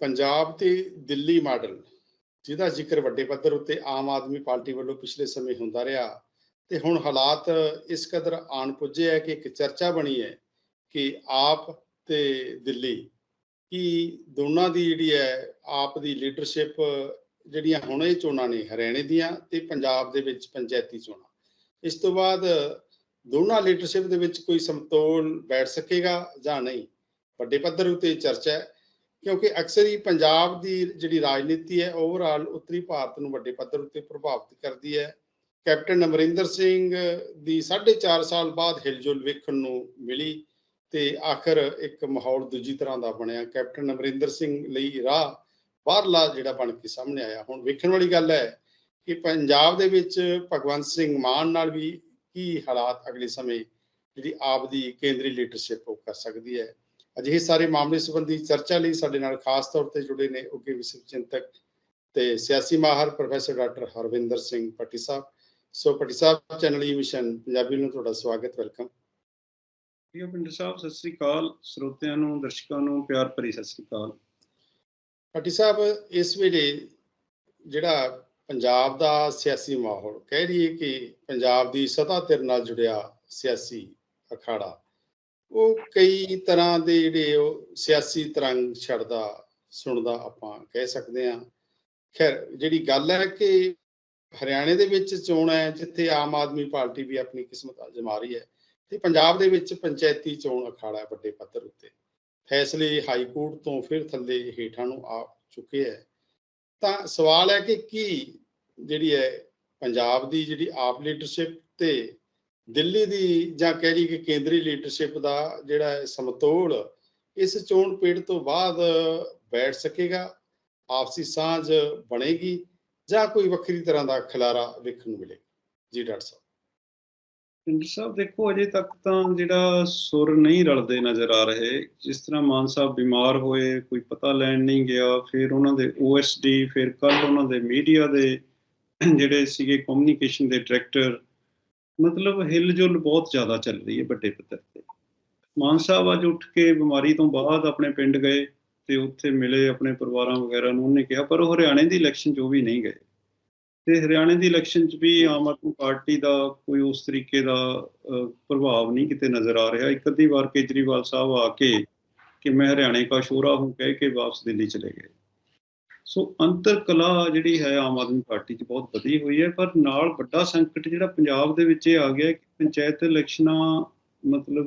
ਪੰਜਾਬ ਤੇ ਦਿੱਲੀ ਮਾਡਲ, ਜਿਹਦਾ ਜ਼ਿਕਰ ਵੱਡੇ ਪੱਧਰ ਉੱਤੇ ਆਮ ਆਦਮੀ ਪਾਰਟੀ ਵੱਲੋਂ ਪਿਛਲੇ ਸਮੇਂ ਹੁੰਦਾ ਰਿਹਾ ਤੇ ਹੁਣ ਹਾਲਾਤ ਇਸ ਕਦਰ ਆਣ ਪੁੱਜੇ ਹੈ ਕਿ ਇੱਕ ਚਰਚਾ ਬਣੀ ਹੈ ਕਿ ਆਪ ਤੇ ਦਿੱਲੀ ਕਿ ਦੋਨਾਂ ਦੀ ਜਿਹੜੀ ਹੈ ਆਪ ਦੀ ਲੀਡਰਸ਼ਿਪ ਜਿਹੜੀਆਂ ਹੁਣ ਇਹ ਚੋਣਾਂ ਨੇ ਹਰਿਆਣੇ ਦੀਆਂ ਤੇ ਪੰਜਾਬ ਦੇ ਵਿੱਚ ਪੰਚਾਇਤੀ ਚੋਣਾਂ। ਇਸ ਤੋਂ ਬਾਅਦ ਦੋਨਾਂ ਲੀਡਰਸ਼ਿਪ ਦੇ ਵਿੱਚ ਕੋਈ ਸਮਤੋਲ ਬੈਠ ਸਕੇਗਾ ਜਾਂ ਨਹੀਂ? ਵੱਡੇ ਪੱਧਰ ਉਤੇ ਚਰਚਾ ਹੈ। ਕਿਉਂਕਿ ਅਕਸਰ ਹੀ ਪੰਜਾਬ ਦੀ ਜਿਹੜੀ ਰਾਜਨੀਤੀ ਹੈ ਓਵਰਆਲ ਉੱਤਰੀ ਭਾਰਤ ਨੂੰ ਵੱਡੇ ਪੱਧਰ ਉੱਤੇ ਪ੍ਰਭਾਵਿਤ ਕਰਦੀ ਹੈ। ਕੈਪਟਨ ਅਮਰਿੰਦਰ ਸਿੰਘ ਦੀ 4.5 ਸਾਲ ਬਾਅਦ ਹਿਲਜੁਲ ਵੇਖਣ ਨੂੰ ਮਿਲੀ ਤੇ ਆਖਰ ਇੱਕ ਮਾਹੌਲ ਦੂਜੀ ਤਰ੍ਹਾਂ ਦਾ ਬਣਿਆ। ਕੈਪਟਨ ਅਮਰਿੰਦਰ ਸਿੰਘ ਲਈ ਰਾਹ ਬਾਹਰਲਾ ਜਿਹੜਾ ਬਣ ਕੇ ਸਾਹਮਣੇ ਆਇਆ। ਹੁਣ ਵੇਖਣ ਵਾਲੀ ਗੱਲ ਹੈ ਕਿ ਪੰਜਾਬ ਦੇ ਵਿੱਚ ਭਗਵੰਤ ਸਿੰਘ ਮਾਨ ਨਾਲ ਵੀ ਕੀ ਹਾਲਾਤ ਅਗਲੇ ਸਮੇਂ ਜਿਹੜੀ ਆਪ ਦੀ ਕੇਂਦਰੀ ਲੀਡਰਸ਼ਿਪ ਉਹ ਕਰ ਸਕਦੀ ਹੈ। ਅਜਿਹੇ ਸਾਰੇ ਮਾਮਲੇ ਸੰਬੰਧੀ ਚਰਚਾ ਲਈ ਸਾਡੇ ਨਾਲ ਖਾਸ ਤੌਰ ਤੇ ਜੁੜੇ ਨੇ ਉੱਗੇ ਵਿਸ਼ਵ ਚਿੰਤਕ ਤੇ ਸਿਆਸੀ ਮਾਹਰ professor doctor Harvinder Singh Patti Sahib. So Patti Sahib channel E mission Punjabi ਨੂੰ ਤੁਹਾਡਾ ਸਵਾਗਤ ਵੈਲਕਮ। ਜੀ ਪਿੰਡ ਸਾਹਿਬ ਸਤਿ ਸ੍ਰੀ ਅਕਾਲ। ਸਰੋਤਿਆਂ ਨੂੰ ਦਰਸ਼ਕਾਂ ਨੂੰ ਪਿਆਰ ਭਰੀ ਸਤਿ ਸ੍ਰੀ ਅਕਾਲ। ਪੱਟੀ ਸਾਹਿਬ ਇਸ ਵੇਲੇ ਜਿਹੜਾ ਪੰਜਾਬ ਦਾ ਸਿਆਸੀ ਮਾਹੌਲ ਕਹਿ ਰਹੀਏ ਕਿ ਪੰਜਾਬ ਦੀ ਸਤਾ ਧਿਰ ਨਾਲ ਜੁੜਿਆ ਸਿਆਸੀ ਅਖਾੜਾ ਉਹ ਕਈ ਤਰ੍ਹਾਂ ਦੇ ਜਿਹੜੇ ਉਹ ਸਿਆਸੀ ਤਰੰਗ ਛੱਡਦਾ, ਸੁਣਦਾ ਆਪਾਂ ਕਹਿ ਸਕਦੇ ਹਾਂ। ਖੈਰ, ਜਿਹੜੀ ਗੱਲ ਹੈ ਕਿ ਹਰਿਆਣੇ ਦੇ ਵਿੱਚ ਚੋਣ ਹੈ, ਜਿੱਥੇ ਆਮ ਆਦਮੀ ਪਾਰਟੀ ਵੀ ਆਪਣੀ ਕਿਸਮਤ ਅਜਮਾ ਰਹੀ ਹੈ, ਤੇ ਪੰਜਾਬ ਦੇ ਵਿੱਚ ਪੰਚਾਇਤੀ ਚੋਣ ਅਖਾੜਾ ਹੈ ਵੱਡੇ ਪੱਧਰ ਉੱਤੇ। ਫੈਸਲੇ ਹਾਈ ਕੋਰਟ ਤੋਂ ਫਿਰ ਥੱਲੇ ਹੇਠਾਂ ਨੂੰ ਆ ਚੁੱਕੇ ਹੈ। ਤਾਂ ਸਵਾਲ ਹੈ ਕਿ ਕੀ ਜਿਹੜੀ ਹੈ ਪੰਜਾਬ ਦੀ ਜਿਹੜੀ ਆਪ ਲੀਡਰਸ਼ਿਪ ਤੇ ਦਿੱਲੀ ਦੀ ਜਾਂ ਕਹਿ ਲਈ ਕਿ ਕੇਂਦਰੀ ਲੀਡਰਸ਼ਿਪ ਦਾ ਜਿਹੜਾ ਸਮਤੋਲ, ਇਸ ਚੋਣ ਪੇੜ ਤੋਂ ਬਾਅਦ ਬੈਠ ਸਕੇਗਾ, ਆਪਸੀ ਸਾਂਝ ਬਣੇਗੀ ਜਾਂ ਕੋਈ ਵੱਖਰੀ ਤਰ੍ਹਾਂ ਦਾ ਖਿਲਾਰਾ ਵੇਖਣ ਨੂੰ ਮਿਲੇਗਾ? ਜੀ ਡਾਕਟਰ ਸਾਹਿਬ। ਪਿੰਡ ਸਾਹਿਬ ਦੇਖੋ, ਅਜੇ ਤੱਕ ਤਾਂ ਜਿਹੜਾ ਸੁਰ ਨਹੀਂ ਰਲਦੇ ਨਜ਼ਰ ਆ ਰਹੇ। ਜਿਸ ਤਰ੍ਹਾਂ ਮਾਨ ਸਾਹਿਬ ਬਿਮਾਰ ਹੋਏ, ਕੋਈ ਪਤਾ ਲੈਣ ਨਹੀਂ ਗਿਆ, ਫਿਰ ਉਹਨਾਂ ਦੇ ਓਐਸਡੀ ਫਿਰ ਕੱਲ ਉਹਨਾਂ ਦੇ ਮੀਡੀਆ ਦੇ ਜਿਹੜੇ ਸੀਗੇ ਕਮਿਊਨੀਕੇਸ਼ਨ ਦੇ ਡਾਇਰੈਕਟਰ ਮਤਲਬ ਹਿਲਜੁਲ ਬਹੁਤ ਜ਼ਿਆਦਾ ਚੱਲ ਰਹੀ ਹੈ ਵੱਡੇ ਪੱਧਰ ਤੇ। ਮਾਨ ਸਾਹਿਬ ਅੱਜ ਉੱਠ ਕੇ ਬਿਮਾਰੀ ਤੋਂ ਬਾਅਦ ਆਪਣੇ ਪਿੰਡ ਗਏ ਤੇ ਉੱਥੇ ਮਿਲੇ ਆਪਣੇ ਪਰਿਵਾਰਾਂ ਵਗੈਰਾ ਨੂੰ, ਉਹਨੇ ਕਿਹਾ, ਪਰ ਉਹ ਹਰਿਆਣੇ ਦੀ ਇਲੈਕਸ਼ਨ 'ਚ ਉਹ ਵੀ ਨਹੀਂ ਗਏ। ਤੇ ਹਰਿਆਣੇ ਦੀ ਇਲੈਕਸ਼ਨ 'ਚ ਵੀ ਆਮ ਆਦਮੀ ਪਾਰਟੀ ਦਾ ਕੋਈ ਉਸ ਤਰੀਕੇ ਦਾ ਪ੍ਰਭਾਵ ਨਹੀਂ ਕਿਤੇ ਨਜ਼ਰ ਆ ਰਿਹਾ। ਇੱਕ ਅੱਧੀ ਵਾਰ ਕੇਜਰੀਵਾਲ ਸਾਹਿਬ ਆ ਕੇ ਕਿ ਮੈਂ ਹਰਿਆਣੇ ਦਾ ਸ਼ੋਰਾ ਹੂੰ, ਕਹਿ ਕੇ ਵਾਪਸ ਦਿੱਲੀ ਚਲੇ ਗਏ। ਸੋ ਅੰਤਰ ਕਲਾ ਜਿਹੜੀ ਹੈ ਆਮ ਆਦਮੀ ਪਾਰਟੀ 'ਚ ਬਹੁਤ ਵਧੀ ਹੋਈ ਹੈ ਪਰ ਨਾਲ ਵੱਡਾ ਸੰਕਟ ਜਿਹੜਾ ਪੰਜਾਬ ਦੇ ਵਿੱਚ ਇਹ ਆ ਗਿਆ ਕਿ ਪੰਚਾਇਤ ਇਲੈਕਸ਼ਨਾਂ ਮਤਲਬ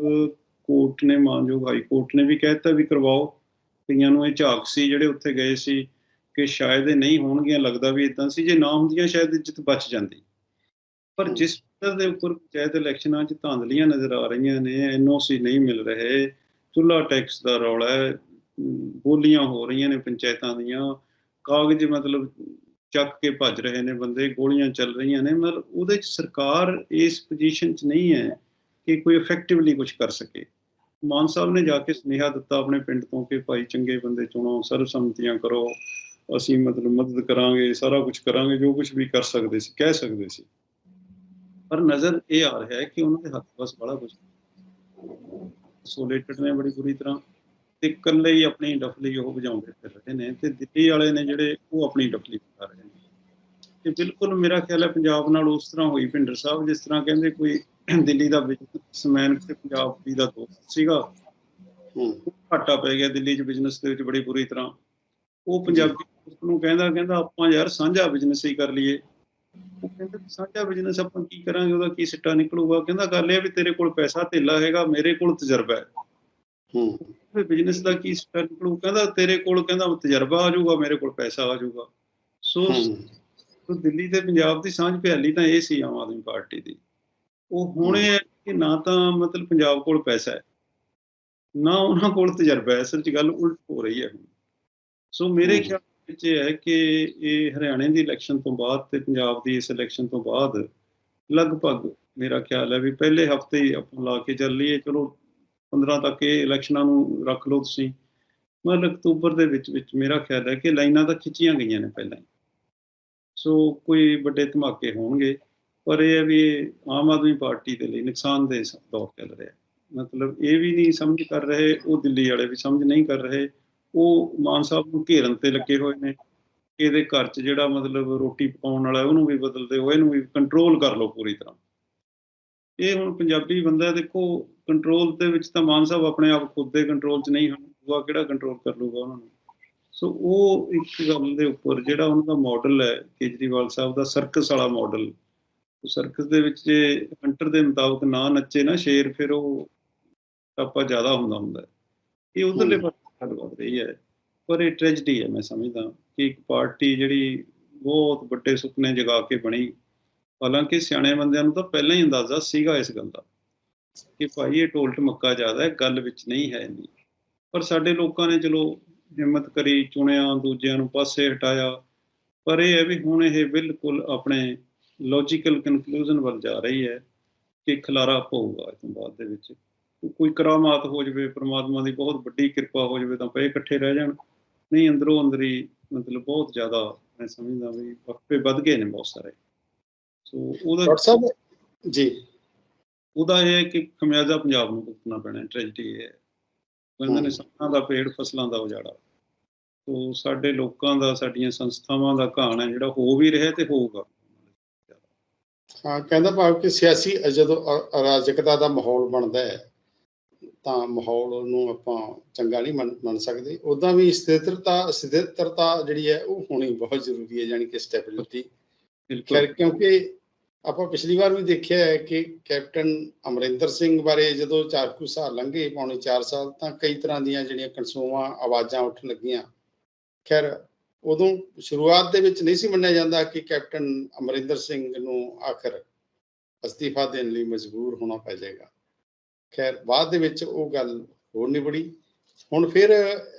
ਕੋਰਟ ਨੇ ਮਾਨਯੋਗ ਹਾਈ ਕੋਰਟ ਨੇ ਵੀ ਕਹਿਤਾ ਵੀ ਕਰਵਾਓ। ਕਈਆਂ ਨੂੰ ਇਹ ਝਾਕ ਸੀ ਜਿਹੜੇ ਉੱਥੇ ਗਏ ਸੀ ਕਿ ਸ਼ਾਇਦ ਇਹ ਨਹੀਂ ਹੋਣਗੀਆਂ ਲੱਗਦਾ ਵੀ ਇਦਾਂ ਸੀ ਜੇ ਨਾ ਹੁੰਦੀਆਂ ਸ਼ਾਇਦ ਇੱਜ਼ਤ ਬਚ ਜਾਂਦੀ। ਪਰ ਜਿਸ ਪੱਧਰ ਦੇ ਉੱਪਰ ਪੰਚਾਇਤ ਇਲੈਕਸ਼ਨਾਂ 'ਚ ਧਾਂਦਲੀਆਂ ਨਜ਼ਰ ਆ ਰਹੀਆਂ ਨੇ ਐਨਓਸੀ ਨਹੀਂ ਮਿਲ ਰਹੇ ਚੁੱਲਾ ਟੈਕਸ ਦਾ ਰੌਲਾ ਹੈ ਬੋਲੀਆਂ ਹੋ ਰਹੀਆਂ ਨੇ ਪੰਚਾਇਤਾਂ ਦੀਆਂ ਕਾਗਜ਼ ਮਤਲਬ ਚੱਕ ਕੇ ਭੱਜ ਰਹੇ ਨੇ ਬੰਦੇ, ਗੋਲੀਆਂ ਚੱਲ ਰਹੀਆਂ ਨੇ, ਮਤਲਬ ਉਹਦੇ 'ਚ ਸਰਕਾਰ ਇਸ ਪੋਜੀਸ਼ਨ 'ਚ ਨਹੀਂ ਹੈ ਕਿ ਕੋਈ ਇਫੈਕਟਿਵਲੀ ਕੁਝ ਕਰ ਸਕੇ। ਮਾਨ ਸਾਹਿਬ ਨੇ ਜਾ ਕੇ ਸੁਨੇਹਾ ਦਿੱਤਾ ਆਪਣੇ ਪਿੰਡ ਤੋਂ ਕਿ ਭਾਈ ਚੰਗੇ ਬੰਦੇ ਚੁਣੋ, ਸਰਬਸੰਮਤੀਆਂ ਕਰੋ, ਅਸੀਂ ਮਤਲਬ ਮਦਦ ਕਰਾਂਗੇ, ਸਾਰਾ ਕੁਝ ਕਰਾਂਗੇ, ਜੋ ਕੁਝ ਵੀ ਕਰ ਸਕਦੇ ਸੀ, ਕਹਿ ਸਕਦੇ ਸੀ। ਪਰ ਨਜ਼ਰ ਇਹ ਆ ਰਿਹਾ ਹੈ ਕਿ ਉਹਨਾਂ ਦੇ ਹੱਥ ਬਸ ਬੜਾ ਕੁਝ ਸੋਲੇਟਡ ਨੇ ਬੜੀ ਬੁਰੀ ਤਰ੍ਹਾਂ। ਤੇ ਇਕੱਲੇ ਹੀ ਆਪਣੀ ਡਫਲੀ ਉਹ ਵਜਾਉਂਦੇ ਫਿਰ ਰਹੇ ਨੇ ਤੇ ਦਿੱਲੀ ਵਾਲੇ ਨੇ ਜਿਹੜੇ ਉਹ ਆਪਣੀ ਡਫਲੀ ਵਜਾ ਰਹੇ ਨੇ। ਤੇ ਬਿਲਕੁਲ ਮੇਰਾ ਖਿਆਲ ਹੈ ਪੰਜਾਬ ਨਾਲ ਉਸ ਤਰ੍ਹਾਂ ਹੋਈ ਭਿੰਡਰ ਸਾਹਿਬ ਜਿਸ ਤਰ੍ਹਾਂ ਕਹਿੰਦੇ ਕੋਈ ਦਿੱਲੀ ਦਾ ਬਿਜ਼ਨਸਮੈਨ ਤੇ ਪੰਜਾਬ ਦੀ ਦਾ ਦੋਸਤ ਸੀਗਾ। ਘਾਟਾ ਪੈ ਗਿਆ ਦਿੱਲੀ 'ਚ ਬਿਜ਼ਨਸ ਦੇ ਵਿੱਚ ਬੜੀ ਬੁਰੀ ਤਰ੍ਹਾਂ। ਉਹ ਪੰਜਾਬੀ ਨੂੰ ਕਹਿੰਦਾ ਕਹਿੰਦਾ ਆਪਾਂ ਯਾਰ ਸਾਂਝਾ ਬਿਜ਼ਨਸ ਹੀ ਕਰ ਲਈਏ। ਉਹ ਕਹਿੰਦਾ ਸਾਂਝਾ ਬਿਜ਼ਨਸ ਆਪਾਂ ਕੀ ਕਰਾਂਗੇ ਉਹਦਾ ਕੀ ਸਿੱਟਾ ਨਿਕਲੂਗਾ? ਕਹਿੰਦਾ ਗੱਲ ਇਹ ਵੀ ਤੇਰੇ ਕੋਲ ਪੈਸਾ ਧੇਲਾ ਹੈਗਾ ਮੇਰੇ ਕੋਲ ਤਜਰਬਾ ਹੈ। ਹੂੰ। ਵੀ ਬਿਜ਼ਨਸ ਦਾ ਕੀ ਸਿੱਟਾ ਨਿਕਲੂ ਕਹਿੰਦਾ ਤੇਰੇ ਕੋਲ ਕਹਿੰਦਾ ਤਜਰਬਾ ਆ ਜਾਊਗਾ ਮੇਰੇ ਕੋਲ ਪੈਸਾ ਆ ਜਾਊਗਾ। ਸੋ ਸੋ ਦਿੱਲੀ ਤੇ ਪੰਜਾਬ ਦੀ ਸਾਂਝ ਭਿਆਲੀ ਤਾਂ ਇਹ ਸੀ ਆਮ ਆਦਮੀ ਪਾਰਟੀ ਦੀ। ਉਹ ਹੁਣ ਇਹ ਕਿ ਨਾ ਤਾਂ ਮਤਲਬ ਪੰਜਾਬ ਕੋਲ ਪੈਸਾ ਹੈ ਨਾ ਉਹਨਾਂ ਕੋਲ ਤਜਰਬਾ ਹੈ ਅਸਲ 'ਚ ਗੱਲ ਉਲਟ ਹੋ ਰਹੀ ਹੈ ਹੁਣ। ਸੋ ਮੇਰੇ ਖਿਆਲ ਵਿੱਚ ਇਹ ਹੈ ਕਿ ਇਹ ਹਰਿਆਣੇ ਦੀ ਇਲੈਕਸ਼ਨ ਤੋਂ ਬਾਅਦ ਤੇ ਪੰਜਾਬ ਦੀ ਇਸ ਇਲੈਕਸ਼ਨ ਤੋਂ ਬਾਅਦ ਲਗਭਗ ਮੇਰਾ ਖਿਆਲ ਹੈ ਵੀ ਪਹਿਲੇ ਹਫ਼ਤੇ ਹੀ ਆਪਾਂ ਲਾ ਕੇ ਚੱਲ ਲਈਏ। ਚਲੋ 15 ਤੱਕ ਇਹ ਇਲੈਕਸ਼ਨਾਂ ਨੂੰ ਰੱਖ ਲਓ ਤੁਸੀਂ। ਮਤਲਬ ਅਕਤੂਬਰ ਦੇ ਵਿੱਚ ਵਿੱਚ ਮੇਰਾ ਖਿਆਲ ਹੈ ਕਿ ਲਾਈਨਾਂ ਤਾਂ ਖਿੱਚੀਆਂ ਗਈਆਂ ਨੇ ਪਹਿਲਾਂ ਹੀ। ਸੋ ਕੋਈ ਵੱਡੇ ਧਮਾਕੇ ਹੋਣਗੇ, ਪਰ ਇਹ ਹੈ ਵੀ ਆਮ ਆਦਮੀ ਪਾਰਟੀ ਦੇ ਲਈ ਨੁਕਸਾਨ ਦੇ ਦੌਰ ਚੱਲ ਰਿਹਾ ਮਤਲਬ ਇਹ ਵੀ ਨਹੀਂ ਸਮਝ ਕਰ ਰਹੇ, ਉਹ ਦਿੱਲੀ ਵਾਲੇ ਵੀ ਸਮਝ ਨਹੀਂ ਕਰ ਰਹੇ। ਉਹ ਮਾਨ ਸਾਹਿਬ ਨੂੰ ਘੇਰਨ ਤੇ ਲੱਗੇ ਹੋਏ ਨੇ ਇਹਦੇ ਘਰ 'ਚ ਜਿਹੜਾ ਮਤਲਬ ਰੋਟੀ ਪਕਾਉਣ ਵਾਲਾ ਉਹਨੂੰ ਵੀ ਬਦਲ ਦਿਓ ਇਹਨੂੰ ਵੀ ਕੰਟਰੋਲ ਕਰ ਲਓ ਪੂਰੀ ਤਰ੍ਹਾਂ। ਇਹ ਹੁਣ ਪੰਜਾਬੀ ਬੰਦਾ ਦੇਖੋ ਕੰਟਰੋਲ ਦੇ ਵਿੱਚ ਤਾਂ ਮਾਨ ਸਾਹਿਬ ਆਪਣੇ ਆਪ ਖੁਦ ਦੇ ਕੰਟਰੋਲ 'ਚ ਨਹੀਂ ਹਨ ਉਹ ਕਿਹੜਾ ਕੰਟਰੋਲ ਕਰ ਲੂਗਾ ਉਹਨਾਂ ਨੂੰ ਸੋ ਉਹ ਇੱਕ ਗੱਲ ਦੇ ਉੱਪਰ ਜਿਹੜਾ ਉਹਨਾਂ ਦਾ ਮਾਡਲ ਹੈ ਕੇਜਰੀਵਾਲ ਸਾਹਿਬ ਦਾ ਸਰਕਸ ਵਾਲਾ ਮਾਡਲ ਉਹ ਸਰਕਸ ਦੇ ਵਿੱਚ ਜੇ ਹੰਟਰ ਦੇ ਮੁਤਾਬਕ ਨਾ ਨੱਚੇ ਨਾ ਸ਼ੇਰ ਫਿਰ ਉਹ ਆਪਾਂ ਜ਼ਿਆਦਾ ਹੁੰਦਾ ਹੁੰਦਾ। ਇਹ ਉਧਰਲੇ। ਪਾਸੇ ਗੱਲ ਵੱਧ ਰਹੀ ਹੈ ਪਰ ਇਹ ਟ੍ਰੈਜਡੀ ਹੈ ਮੈਂ ਸਮਝਦਾ ਕਿ ਇੱਕ ਪਾਰਟੀ ਜਿਹੜੀ ਬਹੁਤ ਵੱਡੇ ਸੁਪਨੇ ਜਗਾ ਕੇ ਬਣੀ ਹਾਲਾਂਕਿ ਸਿਆਣੇ ਬੰਦਿਆਂ ਨੂੰ ਤਾਂ ਪਹਿਲਾਂ ਹੀ ਅੰਦਾਜ਼ਾ ਸੀਗਾ ਇਸ ਗੱਲ ਦਾ ਕਿ ਭਾਈ ਇਹ ਟੋਲਟ ਮੱਕਾ ਜ਼ਿਆਦਾ ਹੈ, ਗੱਲ ਵਿੱਚ ਨਹੀਂ ਹੈ ਇੰਨੀ। ਪਰ ਸਾਡੇ ਲੋਕਾਂ ਨੇ ਚਲੋ ਹਿੰਮਤ ਕਰੀ, ਚੁਣਿਆ, ਦੂਜਿਆਂ ਨੂੰ ਪਾਸੇ ਹਟਾਇਆ। ਪਰ ਇਹ ਹੈ ਵੀ ਹੁਣ ਇਹ ਬਿਲਕੁਲ ਆਪਣੇ ਲੌਜੀਕਲ ਕਨਕਲੂਜਨ ਵੱਲ ਜਾ ਰਹੀ ਹੈ ਕਿ ਖਲਾਰਾ ਪਊਗਾ ਇਸ ਤੋਂ ਬਾਅਦ ਦੇ ਵਿੱਚ। ਕੋਈ ਕਰਾਮਾਤ ਹੋ ਜਾਵੇ, ਪ੍ਰਮਾਤਮਾ ਦੀ ਬਹੁਤ ਵੱਡੀ ਕਿਰਪਾ ਹੋ ਜਾਵੇ ਤਾਂ ਪਏ ਇਕੱਠੇ ਰਹਿ ਜਾਣ। ਨਹੀਂ, ਅੰਦਰੋਂ ਅੰਦਰੀ ਮਤਲਬ ਬਹੁਤ ਜ਼ਿਆਦਾ ਮੈਂ ਸਮਝਦਾ ਵੀ ਵਕਫੇ ਵੱਧ ਗਏ ਨੇ ਬਹੁਤ ਸਾਰੇ। ਸੋ ਉਹਦਾ ਡਾਕਟਰ ਸਾਹਿਬ ਜੀ। ਉਹਦਾ ਇਹ ਹੈ ਕਿ ਖਮਿਆਜ਼ਾ ਪੰਜਾਬ ਨੂੰ ਭੁਗਤਣਾ ਪੈਣਾ ਟ੍ਰੈਜਡੀ ਹੈ। ਕਹਿੰਦੇ ਨੇ। ਸੱਤਾਂ ਦਾ ਪੇੜ ਫਸਲਾਂ ਦਾ ਉਜਾੜਾ। ਸੋ ਸਾਡੇ ਲੋਕਾਂ ਦਾ ਸਾਡੀਆਂ ਸੰਸਥਾਵਾਂ ਦਾ ਘਾਣ ਹੈ ਜਿਹੜਾ ਹੋ ਵੀ ਰਿਹਾ ਤੇ ਹੋਊਗਾ। ਹਾਂ ਕਹਿੰਦਾ ਭਾਵ ਕਿ ਸਿਆਸੀ ਜਦੋਂ ਅਰਾਜਕਤਾ ਦਾ ਮਾਹੌਲ ਬਣਦਾ ਹੈ ਤਾਂ ਮਾਹੌਲ ਨੂੰ ਆਪਾਂ ਚੰਗਾ ਨਹੀਂ ਮੰਨ ਸਕਦੇ। ਉਦਾਂ ਵੀ ਸਥਿਰਤਾ ਸਥਿਰਤਾ ਜਿਹੜੀ ਹੈ ਉਹ ਹੋਣੀ ਬਹੁਤ ਜ਼ਰੂਰੀ ਹੈ ਯਾਨੀ ਕਿ ਸਟੈਬਿਲਿਟੀ ਬਿਲਕੁਲ। ਕਿਉਂਕਿ ਆਪਾਂ ਪਿਛਲੀ ਵਾਰ ਵੀ ਦੇਖਿਆ ਹੈ ਕਿ ਕੈਪਟਨ ਅਮਰਿੰਦਰ ਸਿੰਘ ਬਾਰੇ ਜਦੋਂ ਚਾਰ ਸਾਲ ਲੰਘੇ, ਪੌਣੇ 4 ਸਾਲ, ਤਾਂ ਕਈ ਤਰ੍ਹਾਂ ਦੀਆਂ ਜਿਹੜੀਆਂ ਕਨਸੂਆਂ ਆਵਾਜ਼ਾਂ ਉੱਠਣ ਲੱਗੀਆਂ। ਖੈਰ, ਉਦੋਂ ਸ਼ੁਰੂਆਤ ਦੇ ਵਿੱਚ ਨਹੀਂ ਸੀ ਮੰਨਿਆ ਜਾਂਦਾ ਕਿ ਕੈਪਟਨ ਅਮਰਿੰਦਰ ਸਿੰਘ ਨੂੰ ਆਖਰ ਅਸਤੀਫਾ ਦੇਣ ਲਈ ਮਜਬੂਰ ਹੋਣਾ ਪੈ ਜਾਏਗਾ। ਖੈਰ, ਬਾਅਦ ਦੇ ਵਿੱਚ ਉਹ ਗੱਲ ਹੋਰ ਨਹੀਂ ਬੜੀ ਹੁਣ ਫਿਰ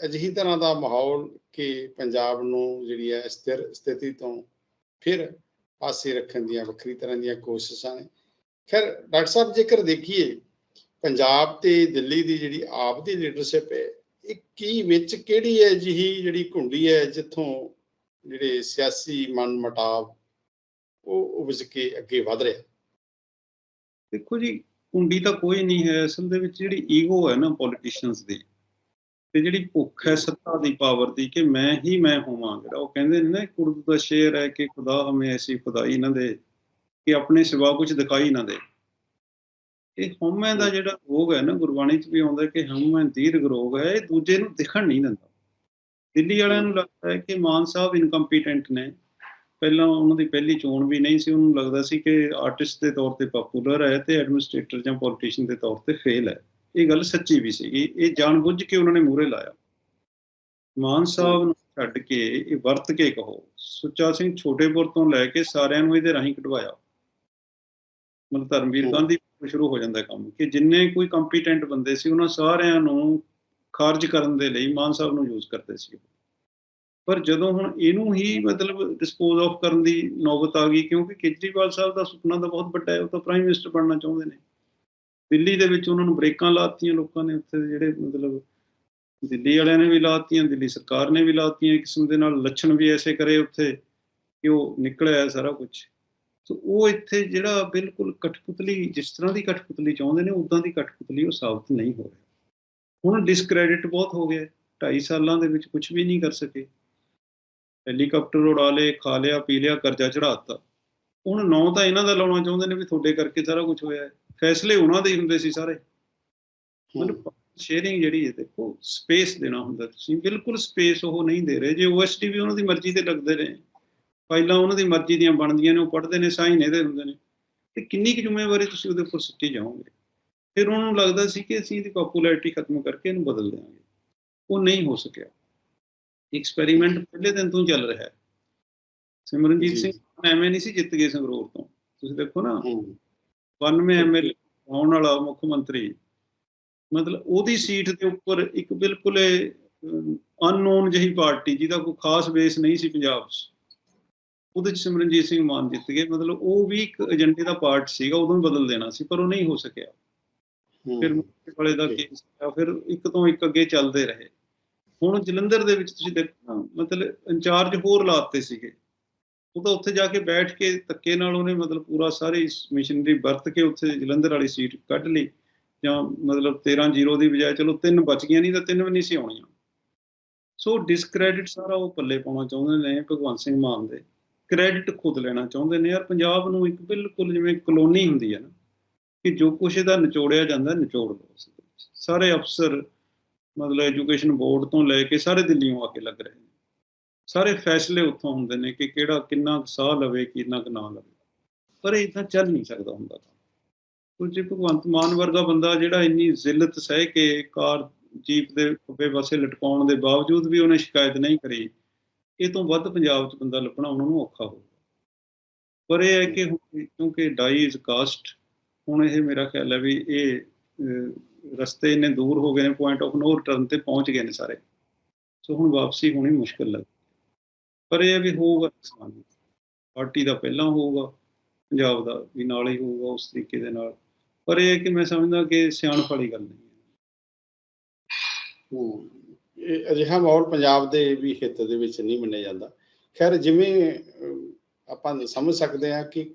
ਅਜਿਹੀ ਤਰ੍ਹਾਂ ਦਾ ਮਾਹੌਲ ਕਿ ਪੰਜਾਬ ਨੂੰ ਜਿਹੜੀ ਹੈ ਸਥਿਰ ਸਥਿਤੀ ਤੋਂ ਫਿਰ ਪਾਸੇ ਰੱਖਣ ਦੀਆਂ, ਵੱਖਰੀ ਤਰ੍ਹਾਂ ਦੀਆਂ ਕੋਸ਼ਿਸ਼ਾਂ ਨੇ। ਖੈਰ, ਡਾਕਟਰ ਸਾਹਿਬ, ਜੇਕਰ ਦੇਖੀਏ, ਪੰਜਾਬ ਤੇ ਦਿੱਲੀ ਦੀ ਜਿਹੜੀ ਆਪ ਦੀ ਲੀਡਰਸ਼ਿਪ ਹੈ, ਇਹ ਕੀ ਵਿੱਚ ਕਿਹੜੀ ਹੈ ਜਿਹੀ ਜਿਹੜੀ ਘੁੰਡੀ ਹੈ ਜਿੱਥੋਂ ਜਿਹੜੇ ਸਿਆਸੀ ਮਨ ਮਟਾਵ ਉਹ ਉਪਜ ਕੇ ਅੱਗੇ ਵਧ ਰਿਹਾ? ਦੇਖੋ ਜੀ ਕੁੰਡੀ ਤਾਂ ਕੋਈ ਨਹੀਂ ਹੈ। ਅਸਲ ਦੇ ਵਿੱਚ ਜਿਹੜੀ ਈਗੋ ਹੈ ਨਾ ਪੋਲੀਟੀਸ਼ੀਅਨਸ ਦੀ ਤੇ ਜਿਹੜੀ ਭੁੱਖ ਹੈ ਸੱਤਾ ਦੀ ਪਾਵਰ ਦੀ ਕਿ ਮੈਂ ਹੀ ਮੈਂ ਹੋਵਾਂ ਜਿਹੜਾ ਉਹ ਕਹਿੰਦੇ ਨੇ ਨਾ ਕੁਰਦ ਦਾ ਸ਼ੇਰ ਹੈ ਕਿ ਖੁਦਾ ਹਮੇ ਐਸੀ ਖੁਦਾਈ ਨਾ ਦੇ, ਕਿ ਆਪਣੇ ਸਿਵਾ ਕੁਝ ਦਿਖਾਈ ਨਾ ਦੇ। ਇਹ ਹਉਮੈ ਦਾ ਜਿਹੜਾ ਰੋਗ ਹੈ ਨਾ, ਗੁਰਬਾਣੀ 'ਚ ਵੀ ਆਉਂਦਾ ਕਿ ਹਉਮੈ ਦੀਰਘ ਰੋਗ ਹੈ, ਇਹ ਦੂਜੇ ਨੂੰ ਦਿਖਣ ਨਹੀਂ ਦਿੰਦਾ। ਦਿੱਲੀ ਵਾਲਿਆਂ ਨੂੰ ਲੱਗਦਾ ਹੈ ਕਿ ਮਾਨ ਸਾਹਿਬ ਇਨਕੰਪੀਟੈਂਟ ਨੇ। ਪਹਿਲਾਂ ਉਹਨਾਂ ਦੀ ਪਹਿਲੀ ਚੋਣ ਵੀ ਨਹੀਂ ਸੀ, ਉਹਨੂੰ ਲੱਗਦਾ ਸੀ ਕਿ ਆਰਟਿਸਟ ਦੇ ਤੌਰ ਤੇ ਪਪੂਲਰ ਹੈ ਤੇ ਐਡਮਿਨਿਸਟ੍ਰੇਟਰ ਜਾਂ ਪੋਲੀਟੀਸ਼ੀਅਨ ਦੇ ਤੌਰ ਤੇ ਫੇਲ ਹੈ। ਇਹ ਗੱਲ ਸੱਚੀ ਵੀ ਸੀਗੀ ਇਹ ਜਾਣਬੁੱਝ ਕੇ ਉਹਨਾਂ ਨੇ ਮੂਹਰੇ ਲਾਇਆ। ਮਾਨ ਸਾਹਿਬ ਨੂੰ ਛੱਡ ਕੇ ਇਹ ਵਰਤ ਕੇ ਕਹੋ ਸੁੱਚਾ ਸਿੰਘ ਛੋਟੇਪੁਰ ਤੋਂ ਲੈ ਕੇ ਸਾਰਿਆਂ ਨੂੰ ਇਹਦੇ ਰਾਹੀਂ ਕਢਵਾਇਆ। ਮਤਲਬ ਧਰਮਵੀਰ। ਗਾਂਧੀ ਸ਼ੁਰੂ ਹੋ ਜਾਂਦਾ ਕੰਮ ਕਿ ਜਿੰਨੇ ਕੋਈ ਕੰਪੀਟੈਂਟ ਬੰਦੇ ਸੀ ਉਹਨਾਂ ਸਾਰਿਆਂ ਨੂੰ ਖਾਰਜ ਕਰਨ ਦੇ ਲਈ ਮਾਨ ਸਾਹਿਬ ਨੂੰ ਯੂਜ਼ ਕਰਦੇ ਸੀ। ਪਰ ਜਦੋਂ ਹੁਣ ਇਹਨੂੰ ਹੀ ਮਤਲਬ ਡਿਸਪੋਜ਼ ਆਫ ਕਰਨ ਦੀ ਨੌਬਤ ਆ ਗਈ ਕਿਉਂਕਿ ਕੇਜਰੀਵਾਲ ਸਾਹਿਬ ਦਾ ਸੁਪਨਾ ਤਾਂ ਬਹੁਤ ਵੱਡਾ ਹੈ ਉਹ ਤਾਂ ਪ੍ਰਾਈਮ ਮਿਨਿਸਟਰ ਬਣਨਾ ਚਾਹੁੰਦੇ ਨੇ। ਦਿੱਲੀ ਦੇ ਵਿੱਚ ਉਹਨਾਂ ਨੂੰ ਬ੍ਰੇਕਾਂ ਲਾਤੀਆਂ ਲੋਕਾਂ ਨੇ ਉੱਥੇ ਜਿਹੜੇ ਮਤਲਬ ਦਿੱਲੀ ਵਾਲਿਆਂ ਨੇ ਵੀ ਲਾਤੀਆਂ, ਦਿੱਲੀ ਸਰਕਾਰ ਨੇ ਵੀ ਲਾਤੀਆਂ ਇੱਕ ਕਿਸਮ ਦੇ ਨਾਲ, ਲੱਛਣ ਵੀ ਐਸੇ ਕਰੇ ਉੱਥੇ ਕਿ ਉਹ ਨਿਕਲਿਆ ਸਾਰਾ ਕੁਝ ਸੋ ਉਹ ਇੱਥੇ ਜਿਹੜਾ ਬਿਲਕੁਲ ਕਠਪੁਤਲੀ, ਜਿਸ ਤਰ੍ਹਾਂ ਦੀ ਕਠਪੁਤਲੀ ਚਾਹੁੰਦੇ ਨੇ ਉਦਾਂ ਦੀ ਕਠਪੁਤਲੀ ਉਹ ਸਾਬਤ ਨਹੀਂ ਹੋ ਰਿਹਾ। ਹੁਣ ਡਿਸਕ੍ਰੈਡਿਟ ਬਹੁਤ ਹੋ ਗਿਆ 2.5 ਸਾਲਾਂ ਦੇ ਵਿੱਚ ਕੁਝ ਵੀ ਨਹੀਂ ਕਰ ਸਕੇ। ਹੈਲੀਕਾਪਟਰ ਉਡਾ ਲਏ, ਖਾ ਲਿਆ, ਪੀ ਲਿਆ, ਕਰਜ਼ਾ ਚੜਾਤਾ ਹੁਣ ਨੌ ਤਾਂ ਇਹਨਾਂ ਦਾ ਲਾਉਣਾ ਚਾਹੁੰਦੇ ਨੇ ਵੀ ਤੁਹਾਡੇ ਕਰਕੇ ਸਾਰਾ ਕੁਝ ਹੋਇਆ ਹੈ। ਫੈਸਲੇ ਉਹਨਾਂ ਦੇ ਹੀ ਹੁੰਦੇ ਸੀ ਸਾਰੇ। ਮਤਲਬ ਸ਼ੇਅਰਿੰਗ ਜਿਹੜੀ ਹੈ ਦੇਖੋ ਸਪੇਸ ਦੇਣਾ ਹੁੰਦਾ ਤੁਸੀਂ। ਬਿਲਕੁਲ ਸਪੇਸ ਉਹ ਨਹੀਂ ਦੇ ਰਹੇ। ਜੇ ਓਐਸਟੀ ਵੀ ਉਹਨਾਂ ਦੀ ਮਰਜ਼ੀ ਤੇ ਲੱਗਦੇ ਨੇ। ਫਾਈਲਾਂ ਉਹਨਾਂ ਦੀ ਮਰਜ਼ੀ ਦੀਆਂ ਬਣਦੀਆਂ ਨੇ ਉਹ ਪੜ੍ਹਦੇ ਨੇ ਸਾਈਨ ਇਹਦੇ ਹੁੰਦੇ ਨੇ। ਤੇ ਕਿੰਨੀ ਕੁ ਜ਼ਿੰਮੇਵਾਰੀ ਤੁਸੀਂ ਉਹਦੇ ਉੱਪਰ ਸੁੱਟੀ ਜਾਓਗੇ? ਫਿਰ ਉਹਨਾਂ ਨੂੰ ਲੱਗਦਾ ਸੀ ਕਿ ਅਸੀਂ ਇਹਦੀ ਪਪੂਲੈਰਿਟੀ ਖਤਮ ਕਰਕੇ ਇਹਨੂੰ ਬਦਲ ਦਿਆਂਗੇ। ਉਹ ਨਹੀਂ ਹੋ ਸਕਿਆ। ਐਕਸਪੈਰੀਮੈਂਟ ਪਹਿਲੇ ਦਿਨ ਤੋਂ ਚੱਲ ਰਿਹਾ ਹੈ। ਸਿਮਰਨਜੀਤ। ਸਿੰਘ ਐਵੇਂ ਨਹੀਂ ਸੀ ਜਿੱਤ ਗਏ ਸੰਗਰੂਰ ਤੋਂ। ਤੁਸੀਂ ਦੇਖੋ ਨਾ। 92 ਐਮਐਲ ਆਉਣ ਵਾਲਾ ਮੁੱਖ ਮੰਤਰੀ। ਮਤਲਬ ਉਹਦੀ ਸੀਟ ਦੇ ਉੱਪਰ ਇੱਕ ਬਿਲਕੁਲ ਅਨਨੋਨ ਜਿਹੀ ਪਾਰਟੀ ਜਿਹਦਾ ਕੋਈ ਖਾਸ ਬੇਸ ਨਹੀਂ ਸੀ ਪੰਜਾਬ 'ਚ। ਉਹਦੇ 'ਚ ਸਿਮਰਨਜੀਤ ਸਿੰਘ ਮਾਨ ਜਿੱਤ ਗਏ। ਮਤਲਬ ਉਹ ਵੀ ਇੱਕ ਏਜੰਡੇ ਦਾ ਪਾਰਟ ਸੀਗਾ ਉਦੋਂ ਹੀ ਬਦਲ ਦੇਣਾ ਸੀ ਪਰ ਉਹ ਨਹੀਂ ਹੋ ਸਕਿਆ। ਫਿਰ ਵਾਲੇ ਦਾ। ਕੇਸ ਆ ਫਿਰ ਇੱਕ ਤੋਂ ਇੱਕ ਅੱਗੇ ਚੱਲਦੇ ਰਹੇ। ਹੁਣ ਜਲੰਧਰ ਦੇ ਵਿੱਚ ਤੁਸੀਂ ਦੇਖੋ ਨਾ, ਮਤਲਬ ਇੰਚਾਰਜ ਹੋਰ ਲਾਤੇ ਸੀਗੇ। ਉਹ ਤਾਂ ਉੱਥੇ ਜਾ ਕੇ ਬੈਠ ਕੇ ਧੱਕੇ ਨਾਲ ਉਹਨੇ ਮਤਲਬ ਪੂਰਾ ਸਾਰੀ ਮਿਸ਼ਨਰੀ ਵਰਤ ਕੇ ਉੱਥੇ ਜਲੰਧਰ ਵਾਲੀ ਸੀਟ ਕੱਢ ਲਈ ਜਾਂ ਮਤਲਬ 13 ਜ਼ੀਰੋ ਦੀ ਬਜਾਏ ਚਲੋ ਤਿੰਨ ਬਚ ਗਈਆਂ ਨਹੀਂ ਤਾਂ ਤਿੰਨ ਵੀ ਨਹੀਂ ਸੀ ਆਉਣੀਆਂ। ਸੋ ਡਿਸਕ੍ਰੈਡਿਟ ਸਾਰਾ ਉਹ ਪੱਲੇ ਪਾਉਣਾ ਚਾਹੁੰਦੇ ਨੇ ਭਗਵੰਤ ਸਿੰਘ ਮਾਨ ਦੇ। ਕ੍ਰੈਡਿਟ ਖੁਦ ਲੈਣਾ ਚਾਹੁੰਦੇ ਨੇ। ਯਾਰ ਪੰਜਾਬ ਨੂੰ ਇੱਕ ਬਿਲਕੁਲ ਜਿਵੇਂ ਕਲੋਨੀ ਹੁੰਦੀ ਹੈ ਨਾ ਕਿ ਜੋ ਕੁਛ ਇਹਦਾ ਨਿਚੋੜਿਆ ਜਾਂਦਾ ਨਿਚੋੜ ਲਓ ਸਾਰੇ ਅਫਸਰ ਮਤਲਬ ਐਜੂਕੇਸ਼ਨ ਬੋਰਡ ਤੋਂ ਲੈ ਕੇ ਸਾਰੇ ਦਿੱਲੀੋਂ ਆ ਕੇ ਲੱਗ ਰਹੇ ਨੇ। ਸਾਰੇ ਫੈਸਲੇ ਉੱਥੋਂ ਹੁੰਦੇ ਨੇ ਕਿ ਕਿਹੜਾ ਕਿੰਨਾ ਕੁ ਸਾਹ ਲਵੇ, ਕਿੰਨਾ ਕੁ ਨਾ ਲਵੇ। ਪਰ ਇਹ ਤਾਂ ਚੱਲ ਨਹੀਂ ਸਕਦਾ ਹੁੰਦਾ ਕੁਝ ਭਗਵੰਤ ਮਾਨ ਵਰਗਾ ਬੰਦਾ ਜਿਹੜਾ ਇੰਨੀ ਜ਼ਿਲਤ ਸਹਿ ਕੇ ਕਾਰ, ਜੀਪ ਦੇ ਖੱਬੇ ਪਾਸੇ ਲਟਕਾਉਣ ਦੇ ਬਾਵਜੂਦ ਵੀ ਉਹਨੇ ਸ਼ਿਕਾਇਤ ਨਹੀਂ ਕਰੀ, ਇਹ ਤੋਂ ਵੱਧ ਪੰਜਾਬ 'ਚ ਬੰਦਾ ਲੱਭਣਾ ਉਹਨਾਂ ਨੂੰ ਔਖਾ ਹੋਊਗਾ ਪਰ ਇਹ ਹੈ ਕਿ ਕਿਉਂਕਿ ਡਾਈ ਇਜ਼ ਕਾਸਟ, ਹੁਣ ਇਹ ਮੇਰਾ ਖਿਆਲ ਹੈ ਵੀ ਇਹ ਰਸਤੇ ਇੰਨੇ ਦੂਰ ਹੋ ਗਏ ਨੇ ਪੁਆਇੰਟ ਆਫ ਨੋ ਰਿਟਰਨ ਤੇ ਪਹੁੰਚ ਗਏ ਨੇ ਸਾਰੇ। ਸੋ ਹੁਣ ਵਾਪਸੀ ਹੋਣੀ ਮੁਸ਼ਕਲ ਲੱਗ ਪਰ ਇਹ ਵੀ ਹੋਊਗਾ ਨੁਕਸਾਨ। ਪਾਰਟੀ ਦਾ ਪਹਿਲਾਂ ਹੋਊਗਾ, ਪੰਜਾਬ ਦਾ ਵੀ ਨਾਲ ਹੀ ਹੋਊਗਾ ਉਸ ਤਰੀਕੇ ਦੇ ਨਾਲ। ਪਰ ਇਹ ਕਿ ਮੈਂ ਸਮਝਦਾ ਕਿ ਸਿਆਣਪ ਵਾਲੀ ਗੱਲ ਨਹੀਂ ਹੈ। ਅਜਿਹਾ ਮਾਹੌਲ ਪੰਜਾਬ ਦੇ ਵੀ ਹਿੱਤ ਦੇ ਵਿੱਚ ਨਹੀਂ ਮੰਨਿਆ ਜਾਂਦਾ। ਖੈਰ, ਜਿਵੇਂ ਆਪਾਂ ਸਮਝ ਸਕਦੇ ਹਾਂ ਕਿ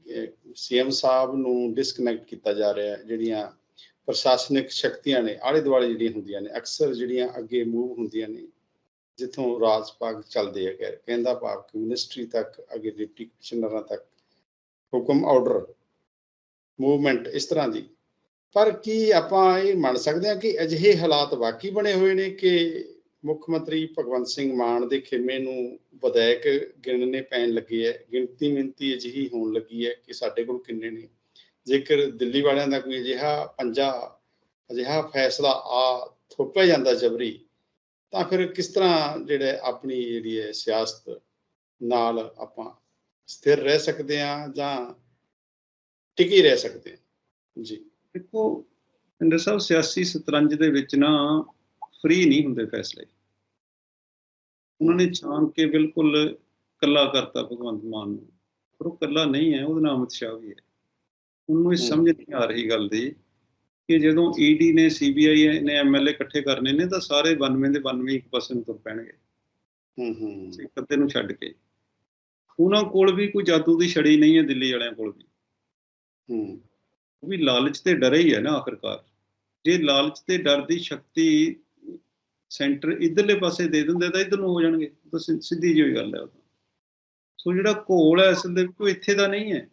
ਸੀਐਮ ਸਾਹਿਬ ਨੂੰ ਡਿਸਕਨੈਕਟ ਕੀਤਾ ਜਾ ਰਿਹਾ ਹੈ, ਜਿਹੜੀਆਂ ਪ੍ਰਸ਼ਾਸਨਿਕ ਸ਼ਕਤੀਆਂ ਨੇ ਆਲੇ ਦੁਆਲੇ ਜਿਹੜੀਆਂ ਹੁੰਦੀਆਂ ਨੇ, ਅਕਸਰ ਜਿਹੜੀਆਂ ਅੱਗੇ ਮੂਵ ਹੁੰਦੀਆਂ ਨੇ ਜਿੱਥੋਂ ਰਾਜ ਭਾਗ ਚੱਲਦੇ ਆ ਗੈਰ ਕਹਿੰਦਾ ਭਾਗ ਮਿਨਿਸਟਰੀ ਤੱਕ, ਅੱਗੇ ਡਿਪਟੀ ਕਮਿਸ਼ਨਰਾਂ ਤੱਕ ਹੁਕਮ ਆਰਡਰ ਮੂਵਮੈਂਟ ਇਸ ਤਰ੍ਹਾਂ ਦੀ। ਪਰ ਕੀ ਆਪਾਂ ਇਹ ਮੰਨ ਸਕਦੇ ਹਾਂ ਕਿ ਅਜਿਹੇ ਹਾਲਾਤ ਵਾਕਈ ਬਣੇ ਹੋਏ ਨੇ ਕਿ ਮੁੱਖ ਮੰਤਰੀ ਭਗਵੰਤ ਸਿੰਘ ਮਾਨ ਦੇ ਖੇਮੇ ਨੂੰ ਵਿਧਾਇਕ ਗਿਣਨੇ ਪੈਣ ਲੱਗੇ ਹੈ, ਗਿਣਤੀ ਮਿੰਤੀ ਅਜਿਹੀ ਹੋਣ ਲੱਗੀ ਹੈ ਕਿ ਸਾਡੇ ਕੋਲ ਕਿੰਨੇ ਨੇ? ਜੇਕਰ ਦਿੱਲੀ ਵਾਲਿਆਂ ਦਾ ਕੋਈ ਅਜਿਹਾ ਪੰਜਾ, ਅਜਿਹਾ ਫੈਸਲਾ ਆ, ਥੋਪਿਆ ਜਾਂਦਾ ਜਬਰੀ ਤਾਂ ਫਿਰ ਕਿਸ ਤਰ੍ਹਾਂ ਜਿਹੜੇ ਆਪਣੀ ਜਿਹੜੀ ਹੈ ਸਿਆਸਤ ਨਾਲ ਆਪਾਂ ਸਥਿਰ ਰਹਿ ਸਕਦੇ ਹਾਂ ਜਾਂ ਟਿਕੀ ਰਹਿ ਸਕਦੇ ਹਾਂ? ਜੀ। ਦੇਖੋ ਇੰਦਰ ਸਾਹਿਬ ਸਿਆਸੀ ਸ਼ਤਰੰਜ ਦੇ ਵਿੱਚ ਨਾ ਫ੍ਰੀ ਨਹੀਂ ਹੁੰਦੇ ਫੈਸਲੇ। ਉਹਨਾਂ ਨੇ ਛਾਂਕ ਕੇ ਬਿਲਕੁਲ ਕੱਲਾ ਕਰਤਾ ਭਗਵੰਤ ਮਾਨ ਨੂੰ। ਪਰ ਉਹ ਕੱਲਾ ਨਹੀਂ ਹੈ ਉਹਦਾ ਨਾਮ ਅਮਿਤ ਸ਼ਾਹ ਵੀ ਹੈ। ਉਹਨੂੰ ਇਹ। ਸਮਝ ਨਹੀਂ ਆ ਰਹੀ ਗੱਲ ਦੀ। ਕਿ ਜਦੋਂ ਈਡੀ ਨੇ ਸੀਬੀਆਈ ਨੇ ਐਮਐਲਏ ਇਕੱਠੇ ਕਰਨੇ ਨੇ ਤਾਂ ਸਾਰੇ 92 ਦੇ 92 ਇੱਕ ਪਾਸੇ ਨੂੰ ਤੁਰ ਪੈਣਗੇ। ਹੂੰ ਹੂੰ। ਇੱਕ ਅੱਧੇ ਨੂੰ ਛੱਡ ਕੇ। ਉਹਨਾਂ ਕੋਲ ਵੀ ਕੋਈ ਜਾਦੂ ਦੀ ਛੜੀ ਨਹੀਂ ਹੈ ਦਿੱਲੀ ਵਾਲਿਆਂ ਕੋਲ ਵੀ। ਹੂੰ। ਉਹ ਵੀ ਲਾਲਚ ਤੇ ਡਰੇ ਹੀ ਹੈ ਨਾ ਆਖਰਕਾਰ। ਜੇ ਲਾਲਚ ਤੇ ਡਰ ਦੀ ਸ਼ਕਤੀ ਸੈਂਟਰ ਇਧਰਲੇ ਪਾਸੇ ਦੇ ਦਿੰਦੇ ਤਾਂ ਇਧਰ ਨੂੰ ਹੋ ਜਾਣਗੇ। ਤਾਂ ਸਿੱਧੀ ਜਿਹੀ ਗੱਲ ਹੈ ਉਹ ਸੋ ਜਿਹੜਾ ਘੋਲ ਹੈ ਅਸਲ ਦੇ ਵਿੱਚ ਉਹ ਇੱਥੇ ਦਾ ਨਹੀਂ ਹੈ।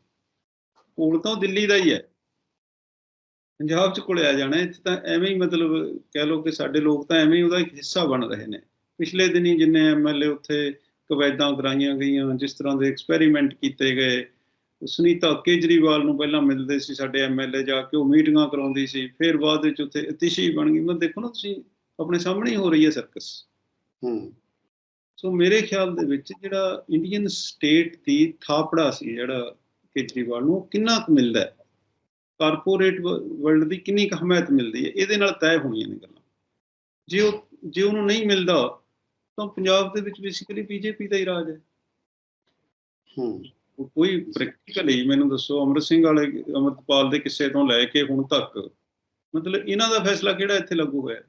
ਘੋਲ ਤਾਂ ਦਿੱਲੀ ਦਾ ਹੀ ਹੈ। ਪੰਜਾਬ ਚ ਘੁਲਿਆ ਜਾਣਾ ਇੱਥੇ ਤਾਂ ਐਵੇਂ ਹੀ ਮਤਲਬ ਕਹਿ ਲਓ ਕਿ ਸਾਡੇ ਲੋਕ ਤਾਂ ਐਵੇਂ ਹੀ ਉਹਦਾ ਇੱਕ ਹਿੱਸਾ ਬਣ ਰਹੇ ਨੇ। ਪਿਛਲੇ ਦਿਨੀ ਜਿੰਨੇ ਐਮਐਲਏ ਉੱਥੇ ਕਵੈਦਾਂ ਕਰਾਈਆਂ ਗਈਆਂ ਜਿਸ ਤਰ੍ਹਾਂ ਦੇ ਐਕਸਪੈਰੀਮੈਂਟ ਕੀਤੇ ਗਏ ਸੁਨੀਤਾ ਕੇਜਰੀਵਾਲ ਨੂੰ ਪਹਿਲਾਂ ਮਿਲਦੇ ਸੀ ਸਾਡੇ ਐਮਐਲਏ ਜਾ ਕੇ ਉਹ ਮੀਟਿੰਗਾਂ ਕਰਾਉਂਦੀ ਸੀ ਫਿਰ ਬਾਅਦ ਵਿੱਚ ਉੱਥੇ ਅਤਿਸ਼ੀ ਬਣ ਗਈ। ਮੈਂ ਦੇਖੋ ਨਾ ਤੁਸੀਂ ਆਪਣੇ ਸਾਹਮਣੇ ਹੀ ਹੋ ਰਹੀ ਹੈ ਸਰਕਸ ਹੂੰ। ਸੋ ਮੇਰੇ ਖਿਆਲ ਦੇ ਵਿੱਚ ਜਿਹੜਾ ਇੰਡੀਅਨ ਸਟੇਟ ਦੀ ਥਾਪੜਾ ਸੀ ਜਿਹੜਾ ਕੇਜਰੀਵਾਲ ਨੂੰ ਕਿੰਨਾ ਕੁ ਮਿਲਦਾ ਹੈ? ਕਾਰਪੋਰੇਟ ਵਰਲਡ ਦੀ ਕਿੰਨੀ ਹਮਾਇਤ ਮਿਲਦੀ ਹੈ ਇਹਦੇ ਨਾਲ ਤੈਅ ਹੋਣੀਆਂ ਨੇ ਗੱਲਾਂ। ਜੇ ਉਹ ਜੇ ਉਹਨੂੰ ਨਹੀਂ ਮਿਲਦਾ ਤਾਂ ਪੰਜਾਬ ਦੇ ਵਿੱਚ ਬੇਸਿਕਲੀ ਬੀਜੇਪੀ ਦਾ ਹੀ ਰਾਜ ਹੈ। ਹੂੰ। ਕੋਈ ਪ੍ਰੈਕਟੀਕਲੀ ਮੈਨੂੰ ਦੱਸੋ ਅਮਰ ਸਿੰਘ ਵਾਲੇ ਅਮਰਪਾਲ ਦੇ ਕਿੱਸੇ ਤੋਂ ਲੈ ਕੇ ਹੁਣ ਤੱਕ ਮਤਲਬ ਇਹਨਾਂ ਦਾ ਫੈਸਲਾ ਕਿਹੜਾ ਇੱਥੇ ਲਾਗੂ ਹੋਇਆ?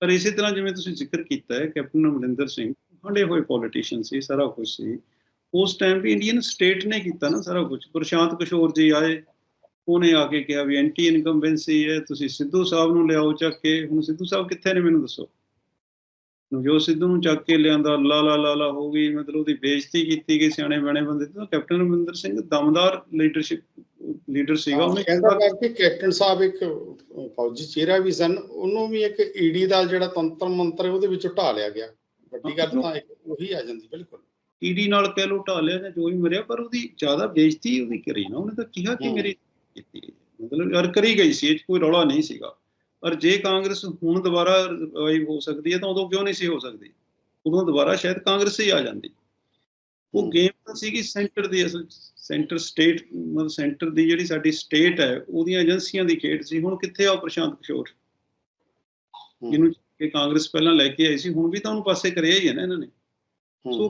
ਪਰ ਇਸੇ ਤਰ੍ਹਾਂ ਜਿਵੇਂ ਤੁਸੀਂ ਜ਼ਿਕਰ ਕੀਤਾ ਹੈ ਕੈਪਟਨ ਅਮਰਿੰਦਰ ਸਿੰਘ ਹੰਡੇ ਹੋਏ ਪੋਲੀਟੀਸ਼ੀਅਨ ਸੀ ਸਾਰਾ ਕੁਝ ਸੀ। ਉਸ ਟਾਈਮ ਵੀ ਇੰਡੀਅਨ ਸਟੇਟ ਨੇ ਕੀਤਾ ਨਾ ਸਾਰਾ ਕੁਝ ਪ੍ਰਸ਼ਾਂਤ ਕਿਸ਼ੋਰ ਜੀ ਆਏ ਉਹਨੇ ਆ ਕੇ ਕਿਹਾ ਵੀ ਐਂਟੀ ਇਨਕੰਬੈਂਸੀ ਹੈ ਤੁਸੀਂ ਸਿੱਧੂ ਸਾਹਿਬ ਨੂੰ ਲਿਆਓ ਚੱਕ ਕੇ। ਹੁਣ ਸਿੱਧੂ ਸਾਹਿਬ ਕਿੱਥੇ ਨੇ ਮੈਨੂੰ ਦੱਸੋ? ਨਵਜੋਤ ਸਿੱਧੂ ਨੂੰ ਚੱਕ ਕੇ ਲਿਆਂਦਾ ਲਾ ਲਾ ਲਾ ਲਾ ਹੋ ਗਈ ਮਤਲਬ ਉਹਦੀ ਬੇਇੱਜ਼ਤੀ ਕੀਤੀ ਗਈ ਸਿਆਣੇ ਬਣੇ ਬੰਦੇ ਤੇ। ਕੈਪਟਨ ਅਮਰਿੰਦਰ ਸਿੰਘ ਦਮਦਾਰ ਲੀਡਰਸ਼ਿਪ ਲੀਡਰ ਸੀਗਾ। ਉਹਨੇ ਕਹਿੰਦਾ ਕਿ ਕੈਪਟਨ ਸਾਹਿਬ ਇੱਕ ਫੌਜੀ ਚਿਹਰਾ ਵੀ ਸਨ। ਉਹਨੂੰ ਵੀ ਇੱਕ ਈਡੀ ਦਾ ਜਿਹੜਾ ਤੰਤਰ ਮੰਤਰ ਉਹਦੇ ਵਿੱਚੋਂ ਢਾ ਲਿਆ ਗਿਆ। ਵੱਡੀ ਗੱਲ ਤਾਂ ਇੱਕ ਉਹੀ ਆ ਜਾਂਦੀ ਬਿਲਕੁਲ। ਈਡੀ ਨਾਲ ਕਹਿ ਲੋ ਢਾਲਿਆ ਜਾਂ ਜੋ ਵੀ ਮਰਿਆ ਪਰ ਉਹਦੀ ਜ਼ਿਆਦਾ ਬੇਇੱਜ਼ਤੀ ਉਹਦੀ ਕਰੀ ਨਾ। ਉਹਨੇ ਤਾਂ ਕਿਹਾ ਕਿ। ਮੇਰੀ ਕੀਤੀ। ਮਤਲਬ ਯਾਰ ਕਰੀ ਗਈ ਸੀ ਕੋਈ ਰੌਲਾ ਨਹੀਂ ਸੀਗਾ। ਪਰ ਜੇ ਕਾਂਗਰਸ ਹੁਣ ਦੁਬਾਰਾ ਰਿਵਾਈਵ ਹੋ ਸਕਦੀ ਹੈ ਤਾਂ ਉਦੋਂ ਕਿਉਂ ਨਹੀਂ ਸੀ ਹੋ ਸਕਦੀ? ਉਦੋਂ ਦੁਬਾਰਾ ਸ਼ਾਇਦ ਕਾਂਗਰਸ ਹੀ ਆ ਜਾਂਦੀ। ਉਹ। ਗੇਮ ਤਾਂ ਸੀਗੀ ਸੈਂਟਰ ਦੀ ਅਸਲ ਸੈਂਟਰ ਸਟੇਟ ਮਤਲਬ ਸੈਂਟਰ ਦੀ ਜਿਹੜੀ ਸਾਡੀ ਸਟੇਟ ਹੈ ਉਹਦੀਆਂ ਏਜੰਸੀਆਂ ਦੀ ਖੇਡ ਸੀ। ਹੁਣ ਕਿੱਥੇ ਆ ਪ੍ਰਸ਼ਾਂਤ ਕਿਸ਼ੋਰ? ਜਿਹਨੂੰ ਕਿ ਕਾਂਗਰਸ ਪਹਿਲਾਂ ਲੈ ਕੇ ਆਈ ਸੀ ਹੁਣ ਵੀ ਤਾਂ ਉਹਨੂੰ ਪਾਸੇ ਕਰਿਆ ਹੀ ਹੈ ਨਾ ਇਹਨਾਂ ਨੇ। ਸੋ-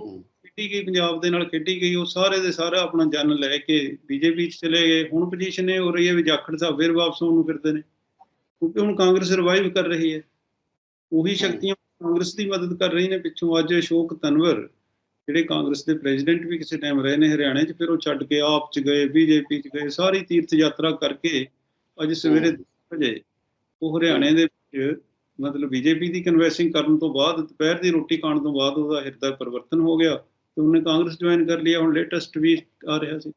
ਖੇਡੀ ਗਈ ਪੰਜਾਬ ਦੇ ਨਾਲ ਖੇਡੀ ਗਈ ਉਹ ਸਾਰੇ ਦੇ ਸਾਰਾ ਆਪਣਾ ਜਨ ਲੈ ਕੇ ਬੀਜੇਪੀ ਚ ਚਲੇ ਗਏ। ਹੁਣ ਪੋਜੀਸ਼ਨ ਇਹ ਹੋ ਰਹੀ ਹੈ ਵੀ ਜਾਖੜ ਸਾਹਿਬ ਫਿਰ ਵਾਪਸ ਆਉਣ ਨੂੰ ਫਿਰਦੇ ਨੇ ਕਿਉਂਕਿ ਹੁਣ ਕਾਂਗਰਸ ਰਿਵਾਈਵ ਕਰ ਰਹੀ ਹੈ। ਉਹੀ ਸ਼ਕਤੀਆਂ ਕਾਂਗਰਸ ਦੀ ਮਦਦ ਕਰ ਰਹੀ ਨੇ। ਪਿੱਛੋਂ ਅੱਜ ਅਸ਼ੋਕ ਤਨਵਰ ਜਿਹੜੇ ਕਾਂਗਰਸ ਦੇ ਪ੍ਰੈਜ਼ੀਡੈਂਟ ਵੀ ਕਿਸੇ ਟਾਈਮ ਰਹੇ ਨੇ ਹਰਿਆਣੇ 'ਚ ਫਿਰ ਉਹ ਛੱਡ ਕੇ ਆਪ 'ਚ ਗਏ ਬੀਜੇਪੀ 'ਚ ਗਏ ਸਾਰੀ ਤੀਰਥ ਯਾਤਰਾ ਕਰਕੇ ਅੱਜ ਸਵੇਰੇ ਹੂੰ। ਦਸ ਵਜੇ ਉਹ ਹਰਿਆਣੇ ਦੇ ਵਿੱਚ ਮਤਲਬ ਬੀਜੇਪੀ ਦੀ ਕਨਵੈਂਸਿੰਗ ਕਰਨ ਤੋਂ ਬਾਅਦ ਦੁਪਹਿਰ ਦੀ ਰੋਟੀ ਖਾਣ ਤੋਂ ਬਾਅਦ ਉਹਦਾ ਹਿਰਦਾ ਪਰਿਵਰਤਨ ਹੋ ਗਿਆ। ਤੇ ਉਹਨੇ ਕਾਂਗਰਸ ਜੁਆਇਨ ਕਰ ਲਿਆ ਹੁਣ ਲੇਟੈਸਟ ਵੀ ਆ ਰਿਹਾ ਸੀ।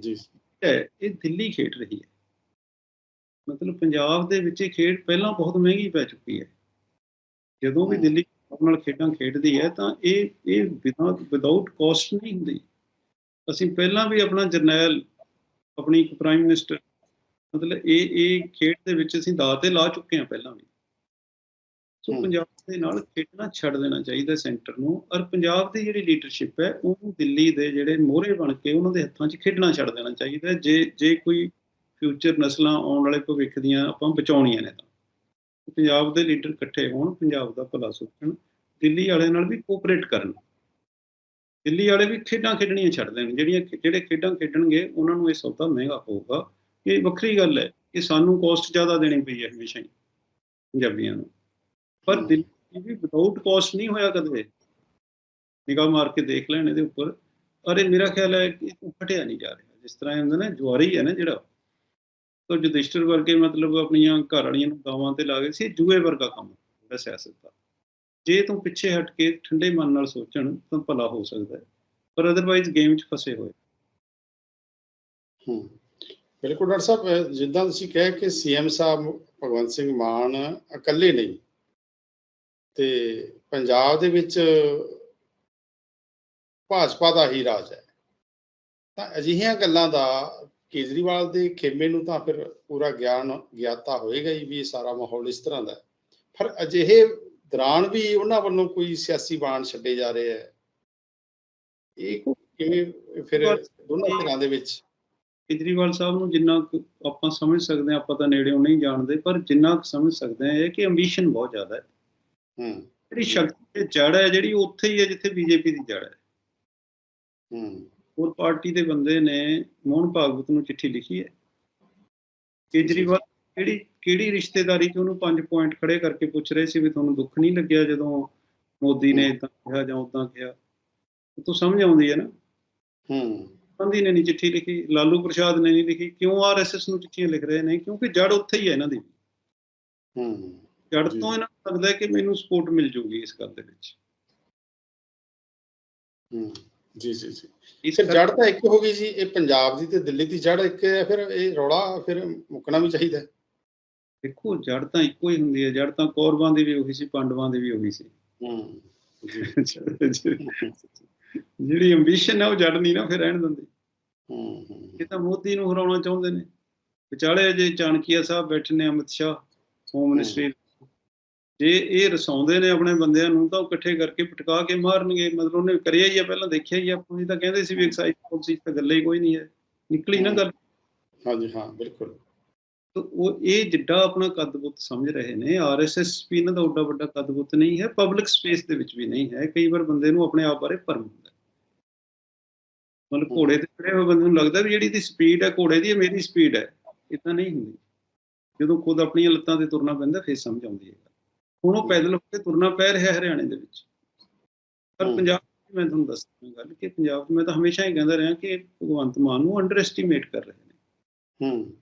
ਜੀ। ਇਹ ਦਿੱਲੀ ਖੇਡ ਰਹੀ ਹੈ। ਮਤਲਬ ਪੰਜਾਬ ਦੇ ਵਿੱਚ ਇਹ ਖੇਡ ਪਹਿਲਾਂ ਬਹੁਤ ਮਹਿੰਗੀ ਪੈ ਚੁੱਕੀ ਹੈ। ਜਦੋਂ ਵੀ। ਦਿੱਲੀ ਨਾਲ ਖੇਡਾਂ ਖੇਡਦੀ ਹੈ ਤਾਂ ਇਹ ਇਹ ਬਿਨਾਂ ਵਿਦਆਊਟ ਕਾਸਟ ਨਹੀਂ ਹੁੰਦੀ। ਅਸੀਂ ਪਹਿਲਾਂ ਵੀ ਆਪਣਾ ਜਰਨੈਲ ਆਪਣੀ ਪ੍ਰਾਈਮ ਮਿਨਿਸਟਰ ਮਤਲਬ ਇਹ ਇਹ ਖੇਡ ਦੇ ਵਿੱਚ ਅਸੀਂ ਦਾਅ ਤੇ ਲਾ ਚੁੱਕੇ ਹਾਂ ਪਹਿਲਾਂ ਵੀ। ਸੋ। ਪੰਜਾਬ ਦੇ ਨਾਲ ਖੇਡਣਾ ਛੱਡ ਦੇਣਾ ਚਾਹੀਦਾ ਸੈਂਟਰ ਨੂੰ ਔਰ ਪੰਜਾਬ ਦੀ ਜਿਹੜੀ ਲੀਡਰਸ਼ਿਪ ਹੈ ਉਹਨੂੰ ਦਿੱਲੀ ਦੇ ਜਿਹੜੇ ਮੋਹਰੇ ਬਣ ਕੇ ਉਹਨਾਂ ਦੇ ਹੱਥਾਂ 'ਚ ਖੇਡਣਾ ਛੱਡ ਦੇਣਾ ਚਾਹੀਦਾ। ਜੇ ਜੇ ਕੋਈ ਫਿਊਚਰ ਨਸਲਾਂ ਆਉਣ ਵਾਲੇ ਭਵਿੱਖ ਦੀਆਂ ਆਪਾਂ ਬਚਾਉਣੀਆਂ ਨੇ ਤਾਂ ਪੰਜਾਬ ਦੇ ਲੀਡਰ ਇਕੱਠੇ ਹੋਣ ਪੰਜਾਬ ਦਾ ਭਲਾ ਸੋਚਣ ਦਿੱਲੀ ਵਾਲਿਆਂ ਨਾਲ ਵੀ ਕੋਆਪਰੇਟ ਕਰਨ ਦਿੱਲੀ ਵਾਲੇ ਵੀ ਖੇਡਾਂ ਖੇਡਣੀਆਂ ਛੱਡ ਦੇਣ ਜਿਹੜੀਆਂ ਜਿਹੜੇ ਖੇਡਾਂ ਖੇਡਣਗੇ ਉਹਨਾਂ ਨੂੰ ਇਹ ਸੌਦਾ ਮਹਿੰਗਾ ਪਊਗਾ ਇਹ ਵੱਖਰੀ ਗੱਲ ਹੈ ਕਿ ਸਾਨੂੰ ਕਾਸਟ ਜ਼ਿਆਦਾ ਦੇਣੀ ਪਈ ਹੈ ਹਮੇਸ਼ਾ ਹੀ ਪੰਜਾਬੀਆਂ ਨੂੰ ਪਰ। ਦਿੱਲੀ ਵੀ ਵਿਦਆਊਟ ਕਾਸਟ ਨਹੀਂ ਹੋਇਆ ਕਦੇ। ਨਿਗਾਹ ਮਾਰ ਕੇ ਦੇਖ ਲੈਣ ਇਹਦੇ ਉੱਪਰ। ਅਰੇ ਮੇਰਾ ਖਿਆਲ ਹੈ ਕਿ ਇਹ ਘਟਿਆ ਨਹੀਂ ਜਾ ਰਿਹਾ। ਜਿਸ ਤਰ੍ਹਾਂ ਹੁੰਦਾ ਨਾ ਜੁਆਰੀ ਹੈ ਨਾ ਜਿਹੜਾ ਤਾਂ ਜੁਡਿਸ਼ਟਰ ਵਰਗੇ ਮਤਲਬ ਆਪਣੀਆਂ ਘਰ ਵਾਲੀਆਂ ਨੂੰ ਗਾਵਾਂ ਤੇ ਲਾ ਗਏ ਸੀ ਜੂਏ ਵਰਗਾ ਕੰਮ ਹੈ ਸਿਆਸਤ ਦਾ। ਜੇ ਤੂੰ ਪਿੱਛੇ ਹਟ ਕੇ ਠੰਡੇ ਮਨ ਨਾਲ ਸੋਚਣ ਤਾਂ ਭਲਾ ਹੋ ਸਕਦਾ ਹੈ। ਪਰ ਅਦਰਵਾਈਜ਼ ਗੇਮ 'ਚ ਫਸੇ ਹੋਏ। ਹੂੰ ਬਿਲਕੁਲ ਡਾਕਟਰ ਸਾਹਿਬ ਜਿੱਦਾਂ ਤੁਸੀਂ ਕਹੇ ਕਿ ਸੀਐਮ ਸਾਹਿਬ ਭਗਵੰਤ ਸਿੰਘ ਮਾਨ ਇਕੱਲੇ ਨਹੀਂ ਤੇ ਪੰਜਾਬ ਦੇ ਵਿੱਚ ਭਾਜਪਾ ਦਾ ਹੀ ਰਾਜ ਹੈ। ਤਾਂ ਅਜਿਹੀਆਂ ਗੱਲਾਂ ਦਾ ਕੇਜਰੀਵਾਲ ਦੇ ਖੇਮੇ ਨੂੰ ਤਾਂ ਫਿਰ ਪੂਰਾ ਗਿਆਨ ਗਿਆਤਾ ਹੋਏਗਾ ਹੀ ਵੀ ਇਹ ਸਾਰਾ ਮਾਹੌਲ ਇਸ ਤਰ੍ਹਾਂ ਦਾ ਪਰ ਅਜਿਹੇ ਦੌਰਾਨ ਵੀ ਉਹਨਾਂ ਵੱਲੋਂ ਕੋਈ ਸਿਆਸੀ ਬਾਣ ਛੱਡੇ ਜਾ ਰਹੇ ਹੈ। ਇਹ ਕਿਵੇਂ ਫਿਰ ਦੋਨਾਂ ਧਿਰਾਂ ਦੇ ਵਿੱਚ? ਕੇਜਰੀਵਾਲ ਸਾਹਿਬ ਨੂੰ ਜਿੰਨਾ ਆਪਾਂ ਸਮਝ ਸਕਦੇ ਹਾਂ ਆਪਾਂ ਤਾਂ ਨੇੜਿਓਂ ਨਹੀਂ ਜਾਣਦੇ ਪਰ ਜਿੰਨਾ ਸਮਝ ਸਕਦੇ ਹਾਂ ਇਹ ਕਿ ਐਂਬੀਸ਼ਨ ਬਹੁਤ ਜ਼ਿਆਦਾ ਹੈ। ਹੂੰ। ਜਿਹੜੀ ਸ਼ਕਤੀ ਦੀ ਜੜ ਹੈ ਜਿਹੜੀ ਉੱਥੇ ਹੀ ਹੈ ਜਿੱਥੇ ਬੀਜੇਪੀ ਦੀ ਜੜ ਹੈ। ਹੂੰ। ਹੋਰ ਪਾਰਟੀ ਦੇ ਬੰਦੇ ਨੇ ਮੋਹਨ ਭਾਗਵਤ ਨੂੰ ਚਿੱਠੀ ਲਿਖੀ ਹੈ। ਕੇਜਰੀਵਾਲ ਕਿਹੜੀ ਕਿਹੜੀ ਰਿਸ਼ਤੇਦਾਰੀ 'ਚ ਉਹਨੂੰ ਪੰਜ ਪੁਆਇੰਟ ਖੜੇ ਕਰਕੇ ਪੁੱਛ ਰਹੇ ਸੀ ਵੀ ਤੁਹਾਨੂੰ ਦੁੱਖ ਨਹੀਂ ਲੱਗਿਆ ਜਦੋਂ ਮੋਦੀ ਨੇ ਇਦਾਂ ਕਿਹਾ ਜਾਂ ਉਦਾਂ ਕਿਹਾ? ਤੋਂ ਸਮਝ ਆਉਂਦੀ ਹੈ ਨਾ। ਹੂੰ। ਗਾਂਧੀ ਨੇ ਨਹੀਂ ਚਿੱਠੀ ਲਿਖੀ ਲਾਲੂ ਪ੍ਰਸ਼ਾਦ ਨੇ ਨਹੀਂ ਲਿਖੀ। ਕਿਉਂ ਆਰਐਸਐਸ ਨੂੰ ਚਿੱਠੀਆਂ ਲਿਖ ਰਹੇ ਨੇ? ਕਿਉਂਕਿ ਜੜ ਉੱਥੇ ਹੀ ਹੈ ਇਹਨਾਂ ਦੀ। ਹੂੰ। ਜੜ। ਤੋਂ ਇਹਨਾਂ ਨੂੰ ਲੱਗਦਾ ਕਿ ਮੈਨੂੰ ਸਪੋਰਟ ਮਿਲ ਜੂਗੀ ਇਸ ਗੱਲ ਦੇ ਵਿੱਚ। ਹੂੰ ਜੀ ਜੀ ਜੀ। ਇਸ ਜੜ ਤਾਂ ਇੱਕ ਹੋ ਗਈ ਜੀ ਇਹ ਪੰਜਾਬ ਦੀ ਤੇ ਦਿੱਲੀ ਦੀ ਜੜ ਇੱਕ ਹੈ ਫਿਰ ਇਹ ਰੌਲਾ ਫਿਰ ਮੁੱਕਣਾ ਵੀ ਚਾਹੀਦਾ। ਦੇਖੋ ਜੜ ਤਾਂ ਇੱਕੋ ਹੀ ਹੁੰਦੀ ਹੈ ਜੜ ਤਾਂ ਕੌਰਵਾਂ ਦੀ ਵੀ ਉਹੀ ਸੀ ਪਾਂਡਵਾਂ ਦੀ ਵੀ ਉਹੀ ਸੀ। ਹੂੰ। ਜਿਹੜੀ ਐਂਬੀਸ਼ਨ ਹੈ ਉਹ ਜੜ ਨਹੀਂ ਨਾ ਫਿਰ ਰਹਿਣ ਦਿੰਦੀ। ਹੂੰ ਹੂੰ ਇਹ ਤਾਂ ਮੋਦੀ ਨੂੰ ਹਰਾਉਣਾ ਚਾਹੁੰਦੇ ਨੇ। ਵਿਚਾਲੇ ਜੇ ਚਾਣਕੀਆ ਸਾਹਿਬ ਬੈਠੇ ਨੇ ਅਮਿਤ ਸ਼ਾਹ ਹੋਮ ਮਿਨਿਸਟਰੀ ਜੇ ਇਹ ਰਸਾਉਂਦੇ ਨੇ ਆਪਣੇ ਬੰਦਿਆਂ ਨੂੰ ਤਾਂ ਉਹ ਇਕੱਠੇ ਕਰਕੇ ਪਟਕਾ ਕੇ ਮਾਰਨਗੇ। ਮਤਲਬ ਉਹਨੇ ਕਰਿਆ ਹੀ ਆ ਪਹਿਲਾਂ ਦੇਖਿਆ ਹੀ ਆ, ਆਪਾਂ ਤਾਂ ਕਹਿੰਦੇ ਸੀ ਵੀ ਐਕਸਾਈਜ਼ ਪਾਲਿਸੀ ਤਾਂ ਗੱਲ ਹੀ ਕੋਈ ਨਹੀਂ ਹੈ। ਨਿਕਲੀ ਨਾ ਗੱਲ। ਹਾਂਜੀ ਹਾਂ ਬਿਲਕੁਲ। ਤਾਂ ਉਹ ਇਹ ਜਿੱਡਾ ਆਪਣਾ ਕਦਬੁੱਤ ਸਮਝ ਰਹੇ ਨੇ ਆਰਐਸਐਸ ਵੀ ਇਹਨਾਂ ਦਾ ਓਡਾ ਵੱਡਾ ਕਦਬੁੱਤ ਨਹੀਂ ਹੈ ਪਬਲਿਕ ਸਪੇਸ ਦੇ ਵਿੱਚ ਵੀ ਨਹੀਂ ਹੈ। ਕਈ ਵਾਰ ਬੰਦੇ ਨੂੰ ਆਪਣੇ ਆਪ ਬਾਰੇ ਭਰਮ ਹੁੰਦਾ। ਮਤਲਬ ਘੋੜੇ ਤੇ ਚੜੇ ਹੋਏ ਬੰਦੇ ਨੂੰ ਲੱਗਦਾ ਵੀ ਜਿਹੜੀ ਦੀ ਸਪੀਡ ਹੈ ਘੋੜੇ ਦੀ ਮੇਰੀ ਸਪੀਡ ਹੈ। ਤਾਂ ਨਹੀਂ ਹੁੰਦੀ। ਜਦੋਂ ਖੁਦ ਆਪਣੀਆਂ ਲੱਤਾਂ ਤੇ ਤੁਰਨਾ ਪੈਂਦਾ ਫਿਰ ਸਮਝ ਆਉਂਦੀ ਹੈ। ਹੁਣ ਉਹ ਪੈਦਲ ਹੋ ਕੇ ਤੁਰਨਾ ਪੈ ਰਿਹਾ ਹਰਿਆਣੇ ਦੇ ਵਿੱਚ। ਪਰ। ਪੰਜਾਬ ਮੈਂ ਤੁਹਾਨੂੰ ਦੱਸਦਾ ਗੱਲ ਕਿ ਪੰਜਾਬ 'ਚ ਮੈਂ ਤਾਂ ਹਮੇਸ਼ਾ ਹੀ ਕਹਿੰਦਾ ਰਿਹਾ ਕਿ ਭਗਵੰਤ ਮਾਨ ਨੂੰ ਅੰਡਰ ਐਸਟੀਮੇਟ ਕਰ ਰਹੇ ਨੇ। ਹੂੰ।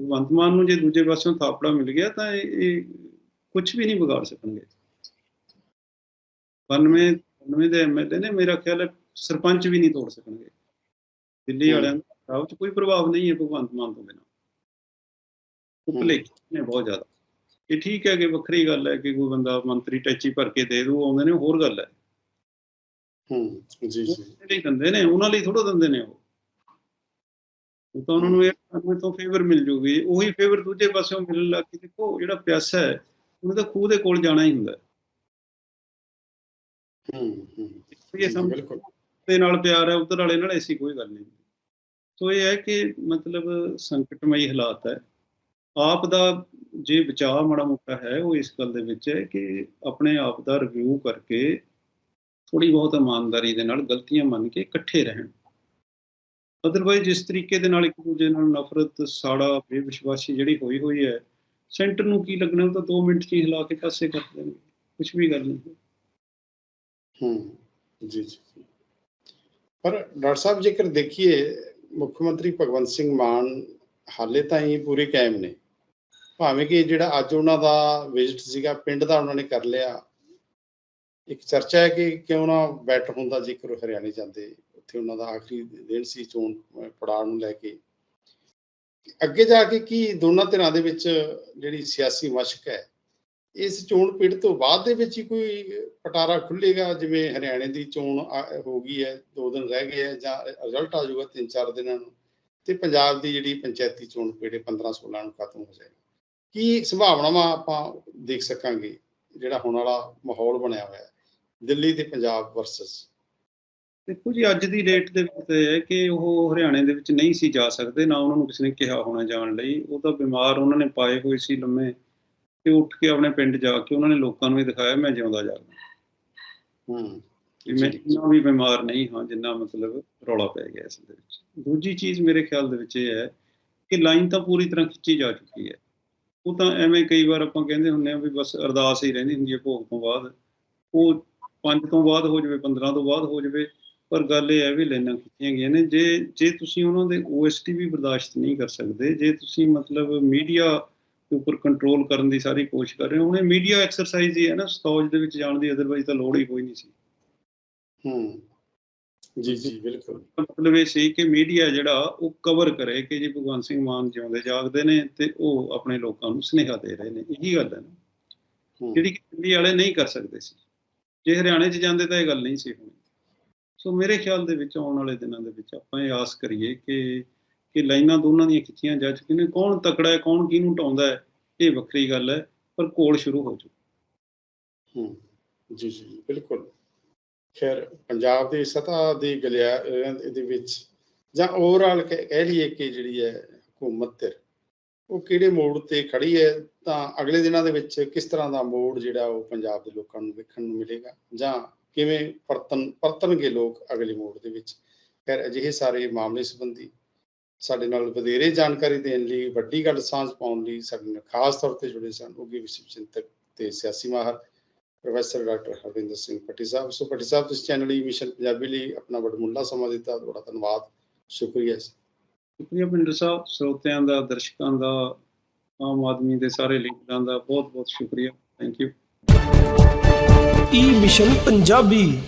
ਭਗਵੰਤ ਮਾਨ ਨੂੰ ਜੇ ਦੂਜੇ ਪਾਸਿਓਂ ਥਾਪੜਾ ਮਿਲ ਗਿਆ ਤਾਂ ਇਹ, ਕੁਝ ਵੀ ਨਹੀਂ ਵਿਗਾੜ ਸਕਣਗੇ। 92 92 ਦੇ ਐਮਐਲਏ ਨੇ ਮੇਰਾ ਖਿਆਲ ਹੈ ਸਰਪੰਚ ਵੀ ਨਹੀਂ ਤੋੜ ਸਕਣਗੇ। ਦਿੱਲੀ। ਵਾਲਿਆਂ ਦਾ ਪੰਜਾਬ 'ਚ ਕੋਈ ਪ੍ਰਭਾਵ ਨਹੀਂ ਹੈ ਭਗਵੰਤ ਮਾਨ ਤੋਂ ਬਿਨਾਂ। ਉਹ। ਭੁਲੇਖੇ ਨੇ ਬਹੁਤ ਜ਼ਿਆਦਾ। ਇਹ ਠੀਕ ਹੈ ਕਿ ਵੱਖਰੀ ਗੱਲ ਹੈ ਕਿ ਕੋਈ ਬੰਦਾ ਮੰਤਰੀ ਟੈਚੀ ਭਰ ਕੇ ਦੇ ਦੂ ਆਉਂਦੇ ਨੇ ਹੋਰ ਗੱਲ ਹੈ। ਹੂੰ ਜੀ ਜੀ। ਦਿੰਦੇ ਨੇ ਉਹਨਾਂ ਲਈ ਥੋੜਾ ਦਿੰਦੇ ਨੇ ਉਹ। ਉਹ ਤਾਂ ਉਹਨਾਂ ਨੂੰ ਇਹ ਆਪਣੇ ਤੋਂ ਫੇਵਰ ਮਿਲ ਜੂਗੀ ਉਹੀ ਫੇਵਰ ਦੂਜੇ ਪਾਸਿਓਂ ਮਿਲਣ ਲੱਗ ਕੇ ਦੇਖੋ ਜਿਹੜਾ ਪਿਆਸਾ ਹੈ ਉਹਨੇ ਤਾਂ ਖੂਹ ਦੇ ਕੋਲ ਜਾਣਾ ਹੀ ਹੁੰਦਾ। ਹੈ। ਹੂੰ। ਹੂੰ ਇਹ ਜੀ, ਸਮਝ ਬਿਲਕੁਲ। ਦੇ ਨਾਲ ਪਿਆਰ ਹੈ ਉਧਰ ਵਾਲੇ ਨਾਲ ਐਸੀ ਕੋਈ ਗੱਲ ਨਹੀਂ। ਸੋ ਇਹ ਹੈ ਕਿ ਮਤਲਬ ਸੰਕਟਮਈ ਹਾਲਾਤ ਹੈ। ਆਪ ਦਾ ਜੇ ਬਚਾਅ ਮਾੜਾ ਮੋਟਾ ਹੈ, ਉਹ ਇਸ ਗੱਲ ਦੇ ਵਿੱਚ ਹੈ ਕਿ ਆਪਣੇ ਆਪ ਦਾ ਰਿਵਿਊ ਕਰਕੇ ਥੋੜੀ ਬਹੁਤ ਇਮਾਨਦਾਰੀ ਦੇ ਨਾਲ ਗਲਤੀਆਂ ਮੰਨ ਕੇ ਇਕੱਠੇ ਰਹਿਣ। ਅਦਰਵਾਈਜ਼ ਜਿਸ ਤਰੀਕੇ ਦੇ ਨਾਲ ਇੱਕ ਦੂਜੇ ਨਾਲ ਨਫ਼ਰਤ, ਸਾੜਾ, ਬੇਵਿਸ਼ਵਾਸੀ ਜਿਹੜੀ ਹੋਈ ਹੋਈ ਹੈ ਸੈਂਟਰ ਨੂੰ ਕੀ ਲੱਗਣਾ, ਉਹ ਤਾਂ 2 ਮਿੰਟ ਚ ਹੀ ਹਿਲਾ ਕੇ ਪਾਸੇ ਕਰ ਦੇਣਗੇ ਕੁਝ ਵੀ ਗੱਲ ਨਹੀਂ। ਹੂੰ ਜੀ ਜੀ। ਪਰ ਡਾਕਟਰ ਸਾਹਿਬ ਜੇਕਰ ਦੇਖੀਏ, ਮੁੱਖ ਮੰਤਰੀ ਭਗਵੰਤ ਸਿੰਘ ਮਾਨ ਹਾਲੇ ਤਾਂ ਹੀ ਪੂਰੇ ਕਾਇਮ ਨੇ। ਭਾਵੇਂ ਕਿ ਜਿਹੜਾ ਅੱਜ ਉਹਨਾਂ ਦਾ ਵਿਜ਼ਿਟ ਸੀਗਾ, ਪਿੰਡ ਦਾ ਉਹਨਾਂ ਨੇ ਕਰ ਲਿਆ। ਇੱਕ ਚਰਚਾ ਹੈ ਕਿ ਕਿਉਂ ਨਾ ਬੈਟਰ ਹੁੰਦਾ ਜੇਕਰ ਹਰਿਆਣੇ ਜਾਂਦੇ, ਉੱਥੇ ਉਹਨਾਂ ਦਾ ਆਖਰੀ ਦਿਨ ਸੀ ਚੋਣ ਪੜਾਅ ਨੂੰ ਲੈ ਕੇ। ਅੱਗੇ ਜਾ ਕੇ ਕੀ ਦੋਨਾਂ ਧਿਰਾਂ ਦੇ ਵਿੱਚ ਜਿਹੜੀ ਸਿਆਸੀ ਮਸ਼ਕ ਹੈ, ਇਸ ਚੋਣ ਪੀੜ ਤੋਂ ਬਾਅਦ ਦੇ ਵਿੱਚ ਹੀ ਕੋਈ ਪਟਾਰਾ ਖੁੱਲੇਗਾ ਜਿਵੇਂ ਹਰਿਆਣੇ ਦੀ ਚੋਣ ਹੋ ਗਈ ਹੈ, ਦੋ ਦਿਨ ਰਹਿ ਗਏ ਹੈ, ਜਾਂ ਰਿਜ਼ਲਟ ਆ ਜਾਊਗਾ ਤਿੰਨ ਚਾਰ ਦਿਨਾਂ ਨੂੰ, ਤੇ ਪੰਜਾਬ ਦੀ ਜਿਹੜੀ ਪੰਚਾਇਤੀ ਚੋਣ ਪੀੜੇ 15 16 ਨੂੰ ਖਤਮ ਹੋ ਜਾਏਗਾ। ਕੀ ਸੰਭਾਵਨਾਵਾਂ ਆਪਾਂ ਦੇਖ ਸਕਾਂਗੇ ਜਿਹੜਾ ਹੁਣ ਵਾਲਾ ਮਾਹੌਲ ਬਣਿਆ ਹੋਇਆ ਹੈ? ਦਿੱਲੀ ਤੇ ਪੰਜਾਬ ਵਰਸਸ ਦੇਖੋ ਜੀ ਅੱਜ ਦੀ ਡੇਟ ਦੇ ਵਿੱਚ ਇਹ ਹੈ ਕਿ ਉਹ ਹਰਿਆਣੇ ਦੇ ਵਿੱਚ ਨਹੀਂ ਸੀ ਜਾ ਸਕਦੇ ਨਾ ਉਹਨਾਂ ਨੂੰ ਕਿਸੇ ਨੇ ਕਿਹਾ ਹੋਣਾ ਜਾਣ ਲਈ। ਉਹ ਤਾਂ ਬਿਮਾਰ ਉਹਨਾਂ ਨੇ ਪਾਏ ਹੋਏ ਸੀ ਲੰਮੇ ਤੇ ਉੱਠ ਕੇ ਆਪਣੇ ਪਿੰਡ ਜਾ ਕੇ ਉਹਨਾਂ ਨੇ ਲੋਕਾਂ ਨੂੰ ਇਹ ਦਿਖਾਇਆ ਮੈਂ ਜਿਉਂਦਾ ਜਾਗਦਾ ਹੂੰ। ਮੈਂ ਇੰਨਾ ਵੀ ਬਿਮਾਰ ਨਹੀਂ ਹਾਂ ਜਿੰਨਾ ਮਤਲਬ ਰੌਲਾ ਪੈ ਗਿਆ ਇਸ ਦੇ ਵਿੱਚ। ਦੂਜੀ ਚੀਜ਼ ਮੇਰੇ ਖਿਆਲ ਦੇ ਵਿੱਚ ਇਹ ਹੈ ਕਿ ਲਾਈਨ ਤਾਂ ਪੂਰੀ ਤਰ੍ਹਾਂ ਖਿੱਚੀ ਜਾ ਚੁੱਕੀ ਹੈ। ਉਹ ਤਾਂ ਐਵੇਂ ਕਈ ਵਾਰ ਆਪਾਂ ਕਹਿੰਦੇ ਹੁੰਦੇ ਆ ਵੀ ਬਸ ਅਰਦਾਸ ਹੀ ਰਹਿੰਦੀ ਹੁੰਦੀ ਹੈ ਭੋਗ ਤੋਂ ਬਾਅਦ। ਉਹ ਪੰਜ ਤੋਂ ਬਾਅਦ ਹੋ ਜਾਵੇ 15 ਤੋਂ ਬਾਅਦ ਹੋ ਜਾਵੇ, ਪਰ ਗੱਲ ਇਹ ਹੈ ਵੀ ਲਾਈਨਾਂ ਕੀਤੀਆਂ ਗਈਆਂ ਨੇ। ਜੇ ਜੇ ਤੁਸੀਂ ਉਹਨਾਂ ਦੇ OST ਵੀ ਬਰਦਾਸ਼ਤ ਨਹੀਂ ਕਰ ਸਕਦੇ, ਜੇ ਤੁਸੀਂ ਮਤਲਬ ਮੀਡੀਆ ਦੇ ਉੱਪਰ ਕੰਟਰੋਲ ਕਰਨ ਦੀ ਸਾਰੀ ਕੋਸ਼ਿਸ਼ ਕਰ ਰਹੇ ਹੋ ਉਹਨੇ ਮੀਡੀਆ ਐਕਸਰਸਾਈਜ਼ ਹੀ ਹੈ ਨਾ ਸਤੌਜ ਦੇ ਵਿੱਚ ਜਾਣ ਦੀ ਅਦਰਵਾਈਜ਼ ਤਾਂ ਲੋੜ ਹੀ ਕੋਈ ਨਹੀਂ ਸੀ। ਹੂੰ। ਜੀ ਜੀ ਬਿਲਕੁਲ। ਮਤਲਬ ਇਹ ਸੀ ਕਿ ਮੀਡੀਆ ਜਿਹੜਾ ਉਹ ਕਵਰ ਕਰੇ ਕਿ ਜੀ ਭਗਵੰਤ ਸਿੰਘ ਮਾਨ ਜਿਉਂਦੇ ਜਾਗਦੇ ਨੇ ਤੇ ਉਹ ਆਪਣੇ ਲੋਕਾਂ ਨੂੰ ਸੁਨੇਹਾ ਦੇ ਰਹੇ ਨੇ। ਇਹੀ ਗੱਲ ਹੈ ਨਾ। ਜਿਹੜੀ ਕਿ ਦਿੱਲੀ ਵਾਲੇ ਨਹੀਂ ਕਰ ਸਕਦੇ ਸੀ। ਜੇ ਹਰਿਆਣੇ 'ਚ ਜਾਂਦੇ ਤਾਂ ਇਹ ਗੱਲ ਨਹੀਂ ਸੀ ਹੋਣੀ। ਸੋ ਮੇਰੇ ਖਿਆਲ ਦੇ ਵਿੱਚ ਆਉਣ ਵਾਲੇ ਦਿਨਾਂ ਦੇ ਵਿੱਚ ਆਪਾਂ ਇਹ ਆਸ ਕਰੀਏ ਕਿ ਕਿ ਲਾਈਨਾਂ ਦੋਨਾਂ ਦੀਆਂ ਖਿੱਚੀਆਂ ਜਾ ਚੁੱਕੀਆਂ ਨੇ। ਕੌਣ ਤਕੜਾ ਹੈ ਕੌਣ ਕਿਹਨੂੰ ਟਾਉਂਦਾ ਹੈ ਇਹ ਵੱਖਰੀ ਗੱਲ ਹੈ ਪਰ ਕੋਲ ਸ਼ੁਰੂ ਹੋ ਚੁੱਕੀ ਹੂੰ। ਜੀ ਜੀ ਬਿਲਕੁਲ। ਖੈਰ ਪੰਜਾਬ ਦੀ ਸਤਾ ਦੀ ਗਲਿਆ, ਅਹ ਦੇ ਵਿੱਚ ਜਾਂ ਓਵਰਆਲ ਕਹਿ ਲਈਏ ਕਿ ਜਿਹੜੀ ਹੈ ਹਕੂਮਤ ਧਿਰ ਉਹ ਕਿਹੜੇ ਮੋੜ ਤੇ ਖੜੀ ਹੈ, ਤਾਂ ਅਗਲੇ ਦਿਨਾਂ ਦੇ ਵਿੱਚ ਕਿਸ ਤਰ੍ਹਾਂ ਦਾ ਮੋੜ ਜਿਹੜਾ ਉਹ ਪੰਜਾਬ ਦੇ ਲੋਕਾਂ ਨੂੰ ਵੇਖਣ ਨੂੰ ਮਿਲੇਗਾ, ਜਾਂ ਕਿਵੇਂ ਪਰਤਨ, ਪਰਤਣਗੇ ਲੋਕ ਅਗਲੇ ਮੋੜ ਦੇ ਵਿੱਚ? ਖੈਰ, ਅਜਿਹੇ ਸਾਰੇ ਮਾਮਲੇ ਸੰਬੰਧੀ ਸਾਡੇ ਨਾਲ ਵਧੇਰੇ ਜਾਣਕਾਰੀ ਦੇਣ ਲਈ, ਵੱਡੀ ਗੱਲ ਸਾਂਝ ਪਾਉਣ ਲਈ ਸਾਡੇ ਨਾਲ ਖਾਸ ਤੌਰ ਤੇ ਜੁੜੇ ਸਨ ਉਗੇ ਵਿਸ਼ਵ ਚਿੰਤਕ ਤੇ ਸਿਆਸੀ ਮਾਹਰ professor doctor Harvinder Singh Patti Sahib. So Patti Sahib ਤੁਸੀਂ ਚੈਨਲ ਲਈ ਮਿਸ਼ਨ ਪੰਜਾਬੀ ਲਈ ਆਪਣਾ ਵਡਮੁੱਲਾ ਸਮਾਂ ਦਿੱਤਾ। ਤੁਹਾਡਾ ਧੰਨਵਾਦ। ਸ਼ੁਕਰੀਆ ਜੀ। ਸ਼ੁਕਰੀਆ ਪਿੰਡਰ ਸਾਹਿਬ ਸਰੋਤਿਆਂ ਦਾ ਦਰਸ਼ਕਾਂ ਦਾ ਆਮ ਆਦਮੀ ਦੇ ਸਾਰੇ ਲੀਡਰਾਂ ਦਾ ਬਹੁਤ ਬਹੁਤ ਸ਼ੁਕਰੀਆ। Thank you E mission Punjabi.